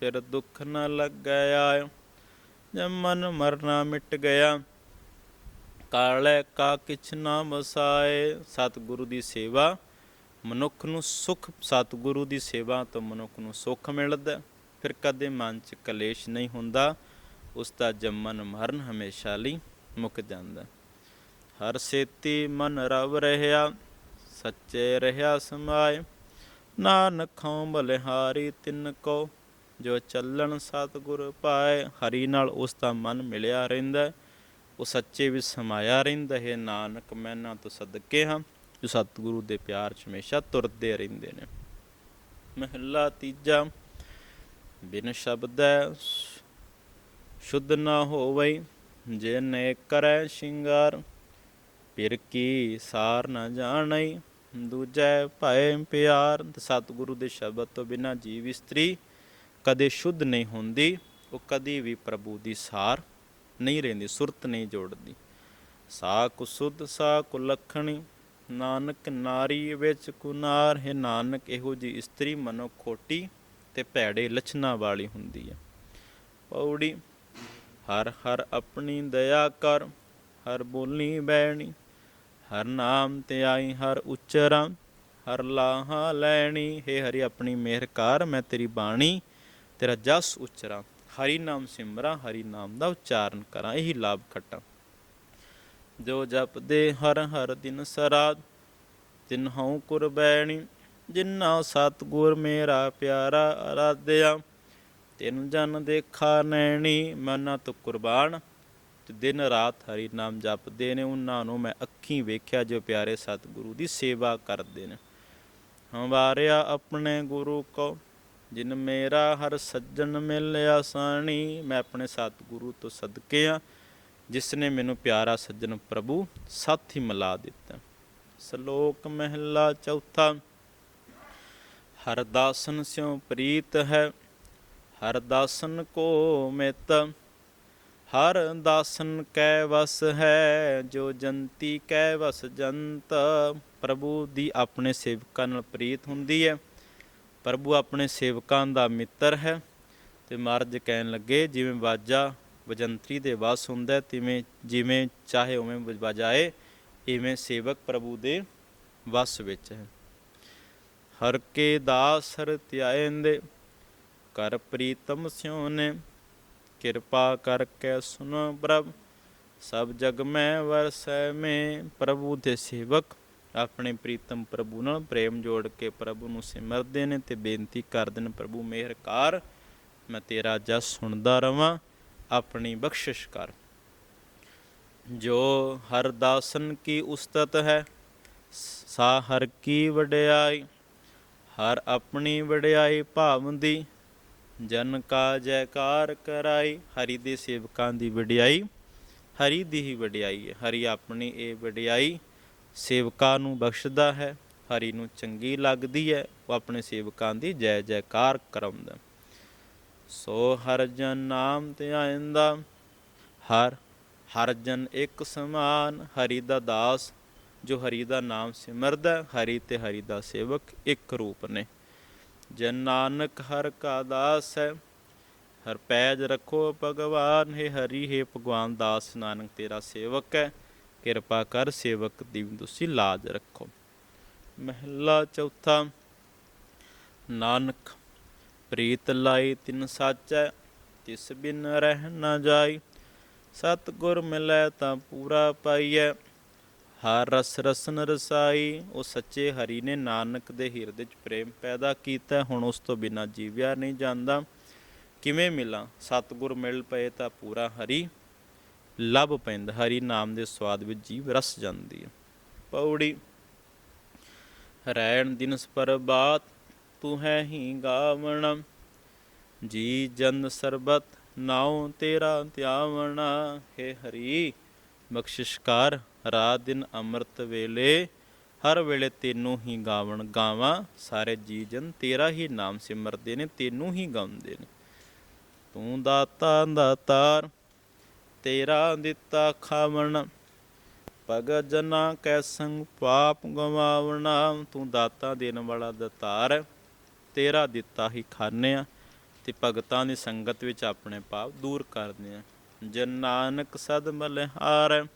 ਫਿਰ ਦੁੱਖ ਨ ਲੱਗਿਆ ਜਦ ਮਨ ਮਰਨਾ ਮਿਟ ਗਿਆ, ਕਾਲੇ ਕਾ ਕਿਛ ਨਾ ਵਸਾਏ। ਸਤਿਗੁਰੂ ਦੀ ਸੇਵਾ, ਮਨੁੱਖ ਨੂੰ ਸੁਖ, ਸਤਿਗੁਰੂ ਦੀ ਸੇਵਾ ਤੋਂ ਮਨੁੱਖ ਨੂੰ ਸੁੱਖ ਮਿਲਦਾ, ਫਿਰ ਕਦੇ ਮਨ 'ਚ ਕਲੇਸ਼ ਨਹੀਂ ਹੁੰਦਾ, ਉਸ ਦਾ ਜੰਮਨ ਮਰਨ ਹਮੇਸ਼ਾ ਲਈ ਮੁੱਕ ਜਾਂਦਾ। ਹਰ ਸੇਤੀ ਮਨ ਰਵ ਰਹਿਆ, ਸੱਚੇ ਰਹਿਆ ਸਮਾਏ ਨਾਨਕ ਬਲਿਹਾਰੀ ਤਿੰਨ ਕੋ ਜੋ ਚੱਲਣ ਸਤਿਗੁਰ ਪਾਏ, ਹਰੀ ਨਾਲ ਉਸ ਦਾ ਮਨ ਮਿਲਿਆ ਰਹਿੰਦਾ ਉਹ ਸੱਚੇ ਵਿੱਚ ਸਮਾਇਆ ਰਹਿੰਦਾ ਹੈ, ਨਾਨਕ ਮੈਨਾਂ ਤੋਂ ਸਦਕੇ ਹਾਂ, ਜੋ ਸਤਿਗੁਰੂ ਦੇ ਪਿਆਰ 'ਚ ਹਮੇਸ਼ਾ ਤੁਰਦੇ ਰਹਿੰਦੇ ਨੇ। ਮਹੱਲਾ ਤੀਜਾ, ਬਿਨ ਸ਼ਬਦੈ ਸ਼ੁੱਧ ਨਾ ਹੋਵੇ ਜੇ ਨੇ ਕਰੈ ਸ਼ਿੰਗਾਰ, ਫਿਰ ਕੀ ਸਾਰ ਨਾ ਜਾਣਈ ਦੂਜੈ ਭੈ ਪਿਆਰ ਸਤਿਗੁਰੂ ਦੇ ਸ਼ਬਦ ਤੋਂ ਬਿਨਾ ਜੀਵ ਇਸਤਰੀ ਕਦੇ ਸ਼ੁੱਧ ਨਹੀਂ ਹੁੰਦੀ, ਉਹ ਕਦੀ ਵੀ ਪ੍ਰਭੂ ਦੀ ਸਾਰ ਨਹੀਂ ਰਹਿੰਦੀ, ਸੁਰਤ ਨਹੀਂ ਜੋੜਦੀ। ਸਾ ਕੁ ਸਾ ਕੁਲਖਣੀ ਨਾਨਕ ਨਾਰੀ ਵਿੱਚ ਕੁਨਾਰ ਹੈ, ਨਾਨਕ ਇਹੋ ਜੀ ਇਸਤਰੀ ਮਨੋ ਖੋਟੀ ਤੇ ਭੈੜੇ ਲੱਛਣਾਂ ਵਾਲੀ ਹੁੰਦੀ ਹੈ। ਪੌੜੀ, ਹਰ ਹਰ ਆਪਣੀ ਦਇਆ ਕਰ, ਹਰ ਬੋਲੀ ਬੈਣੀ ਹਰ ਨਾਮ ਤੇ ਆਈ ਹਰ ਉਚਰਾਂ, ਹਰ ਲਾਹਾ ਲੈਣੀ। ਹੈ ਹਰੀ, ਆਪਣੀ ਮਿਹਰ ਕਰ, ਮੈਂ ਤੇਰੀ ਬਾਣੀ, ਤੇਰਾ ਜਸ ਉਚਰਾਂ। ਹਰੀ ਨਾਮ ਸਿਮਰਾਂ, ਹਰੀ ਨਾਮ ਦਾ ਉਚਾਰਨ ਕਰਾਂ, ਇਹੀ ਲਾਭ ਖਟਾਂ। ਜੋ ਜਪਦੇ ਹਰ ਹਰ ਦਿਨ ਸਰਾਦ ਤਿਨ ਹਉ ਕੁਰਬੈਣੀ ਜਿਨ੍ਹਾਂ ਸਤਗੁਰ ਮੇਰਾ ਪਿਆਰਾ ਅਰਾਧਿਆ, ਤੈਨੂੰ ਜਨ ਦੇਖਾ ਨੈਣੀ, ਮਨ ਤੋਂ ਕੁਰਬਾਨ। ਤੇ ਦਿਨ ਰਾਤ ਹਰੀ ਨਾਮ ਜਪਦੇ ਨੇ, ਉਹਨਾਂ ਨੂੰ ਮੈਂ ਅੱਖੀਂ ਵੇਖਿਆ ਜੋ ਪਿਆਰੇ ਸਤਿਗੁਰੂ ਦੀ ਸੇਵਾ ਕਰਦੇ ਨੇ। ਹਮਾਰਿਆ ਆਪਣੇ ਗੁਰੂ ਕੋ, ਜਿਨ ਮੇਰਾ ਹਰ ਸੱਜਣ ਮਿਲਿਆ ਸਾਣੀ ਮੈਂ ਆਪਣੇ ਸਤਿਗੁਰੂ ਤੋਂ ਸਦਕੇ ਆ, ਜਿਸ ਨੇ ਮੈਨੂੰ ਪਿਆਰਾ ਸੱਜਣ ਪ੍ਰਭੂ ਸਾਥੀ ਮਿਲਾ ਦਿੱਤਾ। ਸ਼ਲੋਕ ਮਹਿਲਾ ਚੌਥਾ ਹਰਦਾਸਨ ਸਿਉ ਪ੍ਰੀਤ ਹੈ ਹਰਦਾਸਨ ਕੋ ਮਿਤ ਹਰ ਦਾਸਨ ਕੈ ਵਸ ਹੈ, ਜੋ ਜੰਤੀ ਕੈ ਵਸ ਜੰਤ। ਪ੍ਰਭੂ ਦੀ ਆਪਣੇ ਸੇਵਕਾਂ ਨਾਲ ਪ੍ਰੀਤ ਹੁੰਦੀ ਹੈ। ਪ੍ਰਭੂ ਆਪਣੇ ਸੇਵਕਾਂ ਦਾ ਮਿੱਤਰ ਹੈ ਤੇ ਮਹਾਰਾਜ ਕਹਿਣ ਲੱਗੇ, ਜਿਵੇਂ ਬਾਜਾ ਵਜੰਤਰੀ ਦੇ ਵਸ ਹੁੰਦਾ ਤਿਵੇਂ ਜਿਵੇਂ ਚਾਹੇ ਉਵੇਂ ਵਜਾਏ ਇਵੇਂ ਸੇਵਕ ਪ੍ਰਭੂ ਦੇ ਵਸ ਵਿੱਚ ਹੈ। ਹਰ ਕੇ ਦਾਸ ਹਰ ਧਿਆਇਂਦੇ ਕਰ ਪ੍ਰੀਤਮ ਸਿਉ ਨੇ ਕਿਰਪਾ ਕਰਕੇ ਸੁਨੋ ਪ੍ਰਭ। ਸਭ ਜਗ ਮੈਂ ਵਰਸੈ ਮੈਂ ਪ੍ਰਭੂ ਦੇ ਸੇਵਕ। ਆਪਣੇ ਪ੍ਰੀਤਮ ਪ੍ਰਭੂ ਨਾਲ ਪ੍ਰੇਮ ਜੋੜ ਕੇ ਪ੍ਰਭੂ ਨੂੰ ਸਿਮਰਦੇ ਨੇ ਤੇ ਬੇਨਤੀ ਕਰਦੇ ਨੇ, ਪ੍ਰਭੂ ਮਿਹਰ ਕਰ, ਮੈਂ ਤੇਰਾ ਜਸ ਸੁਣਦਾ ਰਵਾਂ, ਆਪਣੀ ਬਖਸ਼ਿਸ਼ ਕਰ। ਜੋ ਹਰ ਦਾਸਨ ਕੀ ਉਸਤਤ ਹੈ, ਸਾ ਹਰ ਕੀ ਵਡਿਆਈ, ਹਰ ਆਪਣੀ ਵਡਿਆਈ ਭਾਵੰਦੀ ਜਨ ਕਾ ਜੈਕਾਰ ਕਰਾਈ, ਹਰੀ ਦੇ ਸੇਵਕਾਂ ਦੀ ਵਡਿਆਈ, ਹਰੀ ਦੀ ਹੀ ਵਡਿਆਈ ਹੈ। ਹਰੀ ਆਪਣੀ ਇਹ ਵਡਿਆਈ ਸੇਵਕਾਂ ਨੂੰ ਬਖਸ਼ਦਾ ਹੈ, ਹਰੀ ਨੂੰ ਚੰਗੀ ਲੱਗਦੀ ਹੈ, ਉਹ ਆਪਣੇ ਸੇਵਕਾਂ ਦੀ ਜੈ ਜੈਕਾਰ ਕਰਾਉਂਦਾ। ਸੋ ਹਰ ਜਨ ਨਾਮ ਤੇ ਆਇੰਦਾ, ਹਰ ਹਰ ਜਨ ਇੱਕ ਸਮਾਨ, ਹਰੀ ਦਾ ਦਾਸ, ਜੋ ਹਰੀ ਦਾ ਨਾਮ ਸਿਮਰਦਾ, ਹਰੀ ਤੇ ਹਰੀ ਦਾ ਸੇਵਕ ਇੱਕ ਰੂਪ ਨੇ। ਜਨ ਨਾਨਕ ਹਰ ਕਾ ਦਾਸ ਹੈ, ਹਰ ਪੈਜ ਰੱਖੋ ਭਗਵਾਨ, ਹੈ ਹਰੀ, ਹੈ ਭਗਵਾਨ ਦਾਸ, ਨਾਨਕ ਤੇਰਾ ਸੇਵਕ ਹੈ, ਕਿਰਪਾ ਕਰ ਸੇਵਕ ਦੀ ਵੀ ਤੁਸੀਂ ਲਾਜ ਰੱਖੋ। ਮਹਿਲਾ ਚੌਥਾ, ਨਾਨਕ, ਪ੍ਰੀਤ ਲਾਈ ਤਿਨ ਸਾਚੈ, ਤਿਸ ਬਿਨ ਰਹਿ ਨਾ ਜਾਈ, ਸਤਿਗੁਰ ਮਿਲੈ ਤਾਂ ਪੂਰਾ ਪਾਈਐ। ਹਰ ਰਸ ਰਸਨ ਰਸਾਈ, ਉਹ ਸੱਚੇ ਹਰੀ ਨੇ ਨਾਨਕ ਦੇ ਹਿਰਦੇ 'ਚ ਪ੍ਰੇਮ ਪੈਦਾ ਕੀਤਾ। ਹੁਣ ਉਸ ਤੋਂ ਬਿਨਾ ਜੀਵਿਆ ਨਹੀਂ ਜਾਂਦਾ। ਕਿਵੇਂ ਮਿਲਾਂ? ਸਤਿਗੁਰ ਮਿਲ ਪਏ ਤਾਂ ਪੂਰਾ ਹਰੀ। ਲੱਭ ਪੈਂਦਾ ਹਰੀ ਨਾਮ ਦੇ ਸਵਾਦ ਵਿੱਚ ਜੀਵ ਰਸ ਜਾਂਦੀ ਹੈ। ਪੌੜੀ, ਰੈਣ ਦਿਨਸ ਪਰਬਾਤ ਤੂੰ ਹੈ ਹੀ ਗਾਵਣਾ। ਜੀ ਜਨ ਸਰਬਤ, ਨਾਉ ਤੇਰਾ ਧਿਆਵਣਾ। ਹੈ ਹਰੀ ਬਖਸ਼ਿਸ਼ਕਾਰ ਰਾਤ ਦਿਨ ਅੰਮ੍ਰਿਤ ਵੇਲੇ, ਹਰ ਵੇਲੇ ਤੈਨੂੰ ਹੀ ਗਾਵਣ ਗਾਵਾਂ, ਸਾਰੇ ਜੀ ਜਨ ਤੇਰਾ ਹੀ ਨਾਮ ਸਿਮਰਦੇ ਨੇ, ਤੈਨੂੰ ਹੀ ਗਾਉਂਦੇ ਨੇ ਤੂੰ ਦਾਤਾ ਦਾਤਾਰ ਤੇਰਾ ਦਿੱਤਾ ਖਾਵਣ, ਭਗਤ ਜਨਾ ਕੈ ਸੰਗ ਪਾਪ ਗਵਾਵਣਾ, ਤੂੰ ਦਾਤਾ ਦੇਣ ਵਾਲਾ ਦਾਤਾਰ ਹੈ। ਤੇਰਾ ਦਿੱਤਾ ਹੀ ਖਾਨੇ ਆ, ਤੇ ਭਗਤਾਂ ਦੀ ਸੰਗਤ ਵਿੱਚ ਆਪਣੇ ਪਾਪ ਦੂਰ ਕਰਦੇ ਆ ਜਨ ਨਾਨਕ ਸਦ ਮਲਹਾਰ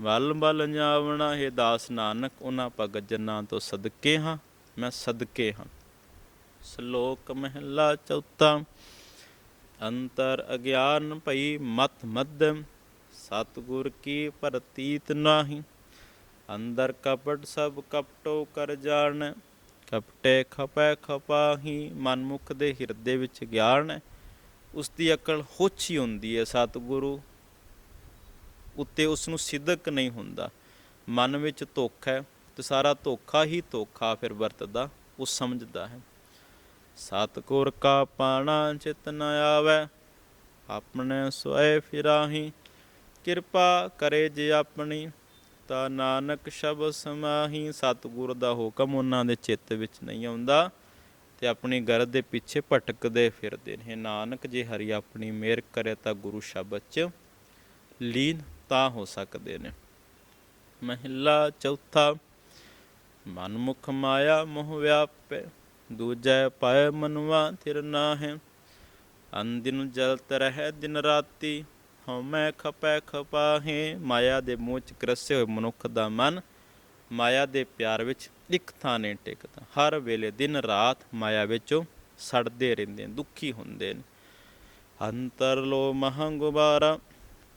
ਵੱਲ ਵੱਲ ਜਾਵਣਾ ਹੈ ਦਾਸ ਨਾਨਕ, ਉਹਨਾਂ ਭਗਤ ਜਨਾਂ ਤੋਂ ਸਦਕੇ ਹਾਂ, ਮੈਂ ਸਦਕੇ ਹਾਂ। ਸ਼ਲੋਕ ਮਹਿਲਾ ਚੌਥਾ, ਅੰਤਰ ਅਗਿਆਨ ਭਈ ਮਤ ਮਦਮ ਸਤਗੁਰ ਕੀ ਪ੍ਰਤੀਤ ਨਾਹੀ। ਅੰਦਰ ਕਪਟ ਸਭ ਕਪਟੋ ਕਰ ਜਾਣ, ਕਪਟੇ ਖਪੈ ਖਪਾਹੀ, ਮਨਮੁਖ ਦੇ ਹਿਰਦੇ ਵਿੱਚ ਗਿਆਨ। ਹੈ ਉਸ ਦੀ ਅਕਲ ਹੋਛੀ ਹੁੰਦੀ ਹੈ ਸਤਿਗੁਰੂ ਉੱਤੇ ਉਸ ਨੂੰ ਸਿੱਧਕ ਨਹੀਂ ਹੁੰਦਾ। ਮਨ ਵਿੱਚ ਧੋਖਾ ਹੈ ਤੇ ਸਾਰਾ ਧੋਖਾ ਹੀ ਧੋਖਾ ਫਿਰ ਵਰਤਦਾ, ਉਹ ਸਮਝਦਾ ਹੈ। ਸਤਿਗੁਰ ਕਾ ਪਾਣਾ ਚਿਤ ਨ ਆਵੈ, ਆਪਣੇ ਸੋਏ ਫਿਰਾਹੀ। ਕਿਰਪਾ ਕਰੇ ਜੇ ਆਪਣੀ, ਤਾਂ ਨਾਨਕ ਸ਼ਬਦ ਸਮਾਹੀ। ਸਤਿਗੁਰ ਦਾ ਹੁਕਮ ਉਹਨਾਂ ਦੇ ਚਿੱਤ ਵਿੱਚ ਨਹੀਂ ਆਉਂਦਾ ਤੇ ਆਪਣੀ ਗਰਦ ਦੇ ਪਿੱਛੇ ਭਟਕਦੇ ਫਿਰਦੇ ਨੇ। ਨਾਨਕ ਜੇ ਹਰੀ ਆਪਣੀ ਮਿਹਰ ਕਰੇ ਤਾਂ ਗੁਰੂ ਸ਼ਬਦ ਚ ਲੀਨ ਤਾਂ ਹੋ ਸਕਦੇ ਨੇ। ਮਹਿਲਾ ਚੌਥਾ, ਮਨਮੁਖ ਮਾਇਆ ਮੋਹ ਵਿਆਪੈ, ਦੂਜੈ ਪਾਇ ਮਨਵਾ ਥਿਰ ਨਾਹਿ। ਅੰਦਿਨ ਜਲਤ ਰਹਿ ਦਿਨ ਰਾਤੀ, ਹਉਮੈ ਖਪੈ ਖਪਾਹੇ। ਮਾਇਆ ਦੇ ਮੋਹ ਚ ਗ੍ਰਸੇ ਹੋਏ ਮਨੁੱਖ ਦਾ ਮਨ, ਮਾਇਆ ਦੇ ਪਿਆਰ ਵਿੱਚ ਇੱਕ ਥਾਂ ਨਹੀਂ ਟਿਕਦਾ। ਹਰ ਵੇਲੇ ਦਿਨ ਰਾਤ ਮਾਇਆ ਵਿੱਚੋਂ ਸੜਦੇ ਰਹਿੰਦੇ, ਦੁਖੀ ਹੁੰਦੇ ਨੇ। ਅੰਤਰ ਲੋ ਮਹੰਗੁਬਾਰਾ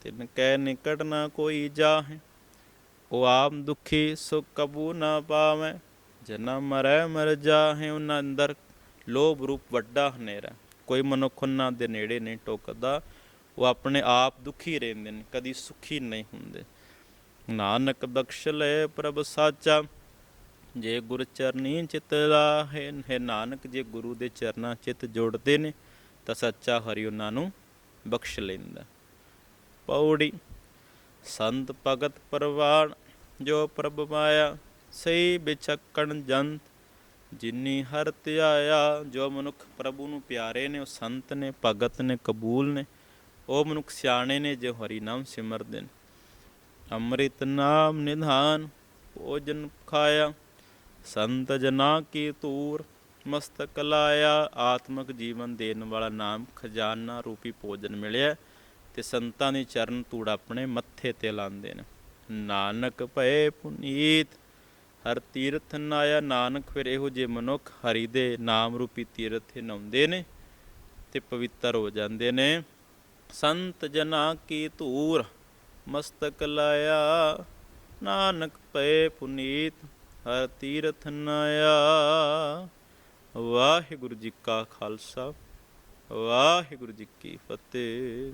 ਤਿਨ ਕੈ ਨਿਕਟ ਨਾ ਕੋਈ ਜਾਹੇ, ਉਹ ਆਪ ਦੁਖੀ ਸੁਖ ਕਬੂ ਨਾ ਪਾਵੈ। ਜਨਮ ਮਰੈ ਮਰ ਜਾਹੇ, ਉਹਨਾਂ ਅੰਦਰ ਲੋਭ ਰੂਪ ਵੱਡਾ ਹਨੇਰਾ ਕੋਈ ਮਨੁੱਖ ਉਹਨਾਂ ਦੇ ਨੇੜੇ ਨਹੀਂ ਟੋਕਦਾ, ਉਹ ਆਪਣੇ ਆਪ ਦੁਖੀ ਰਹਿੰਦੇ ਨੇ, ਕਦੀ ਸੁਖੀ ਨਹੀਂ ਹੁੰਦੇ। ਨਾਨਕ ਬਖਸ਼ ਲੈ ਪ੍ਰਭ ਸਾਚਾ, ਜੇ ਗੁਰ ਚਰਨੀ ਚਿਤ ਲਾਹੇ, ਹੈ ਨਾਨਕ, ਜੇ ਗੁਰੂ ਦੇ ਚਰਨਾਂ ਚਿਤ ਜੋੜਦੇ ਨੇ, ਤਾਂ ਸੱਚਾ ਹਰੀ ਉਹਨਾਂ ਨੂੰ ਬਖਸ਼ ਲੈਂਦਾ। ਪੌੜੀ। ਸੰਤ ਭਗਤ ਪਰਵਾਨ, ਜੋ ਪ੍ਰਭ ਮਾਇਆ ਸਈ ਵਿਚਕਣ ਜੰਤ। ਜਿਨੀ ਹਰ ਧਿਆਇਆ, ਜੋ ਮਨੁੱਖ ਪ੍ਰਭੂ ਨੂੰ ਪਿਆਰੇ ਨੇ, ਉਹ ਸੰਤ ਨੇ, ਭਗਤ ਨੇ, ਕਬੂਲ ਨੇ। ਉਹ ਮਨੁੱਖ ਸਿਆਣੇ ਨੇ, ਜੋ ਹਰੀ ਨਾਮ ਸਿਮਰਦੇ ਨੇ। ਅੰਮ੍ਰਿਤ ਨਾਮ ਨਿਧਾਨ, ਭੋਜਨ ਖਾਇਆ। ਸੰਤ ਜਨਾ ਕੀ ਤੂਰ ਮਸਤਕ ਲਾਇਆ। ਆਤਮਿਕ ਜੀਵਨ ਦੇਣ ਵਾਲਾ ਨਾਮ ਖਜ਼ਾਨਾ ਰੂਪੀ ਭੋਜਨ ਮਿਲਿਆ। ਤੇ ਸੰਤਾਂ ਦੇ ਚਰਨ ਧੂੜ ਆਪਣੇ ਮੱਥੇ ਤੇ ਲਾਉਂਦੇ ਨੇ। ਨਾਨਕ ਭਏ ਪੁਨੀਤ, ਹਰ ਤੀਰਥ ਨਾਇਆ ਨਾਨਕ, ਫਿਰ ਇਹੋ ਜਿਹੇ ਮਨੁੱਖ ਹਰੀ ਦੇ ਨਾਮ ਰੂਪੀ ਤੀਰਥ ਤੇ ਨਹਾਉਂਦੇ ਨੇ ਤੇ ਪਵਿੱਤਰ ਹੋ ਜਾਂਦੇ ਨੇ। ਸੰਤ ਜਨਾ ਕੀ ਧੂਰ ਮਸਤਕ ਲਾਇਆ, ਨਾਨਕ ਪਏ ਪੁਨੀਤ, ਹਰ ਤੀਰਥ ਨਾਇਆ। ਵਾਹਿਗੁਰੂ ਜੀ ਕਾ ਖਾਲਸਾ, ਵਾਹਿਗੁਰੂ ਜੀ ਕੀ ਫਤਿਹ।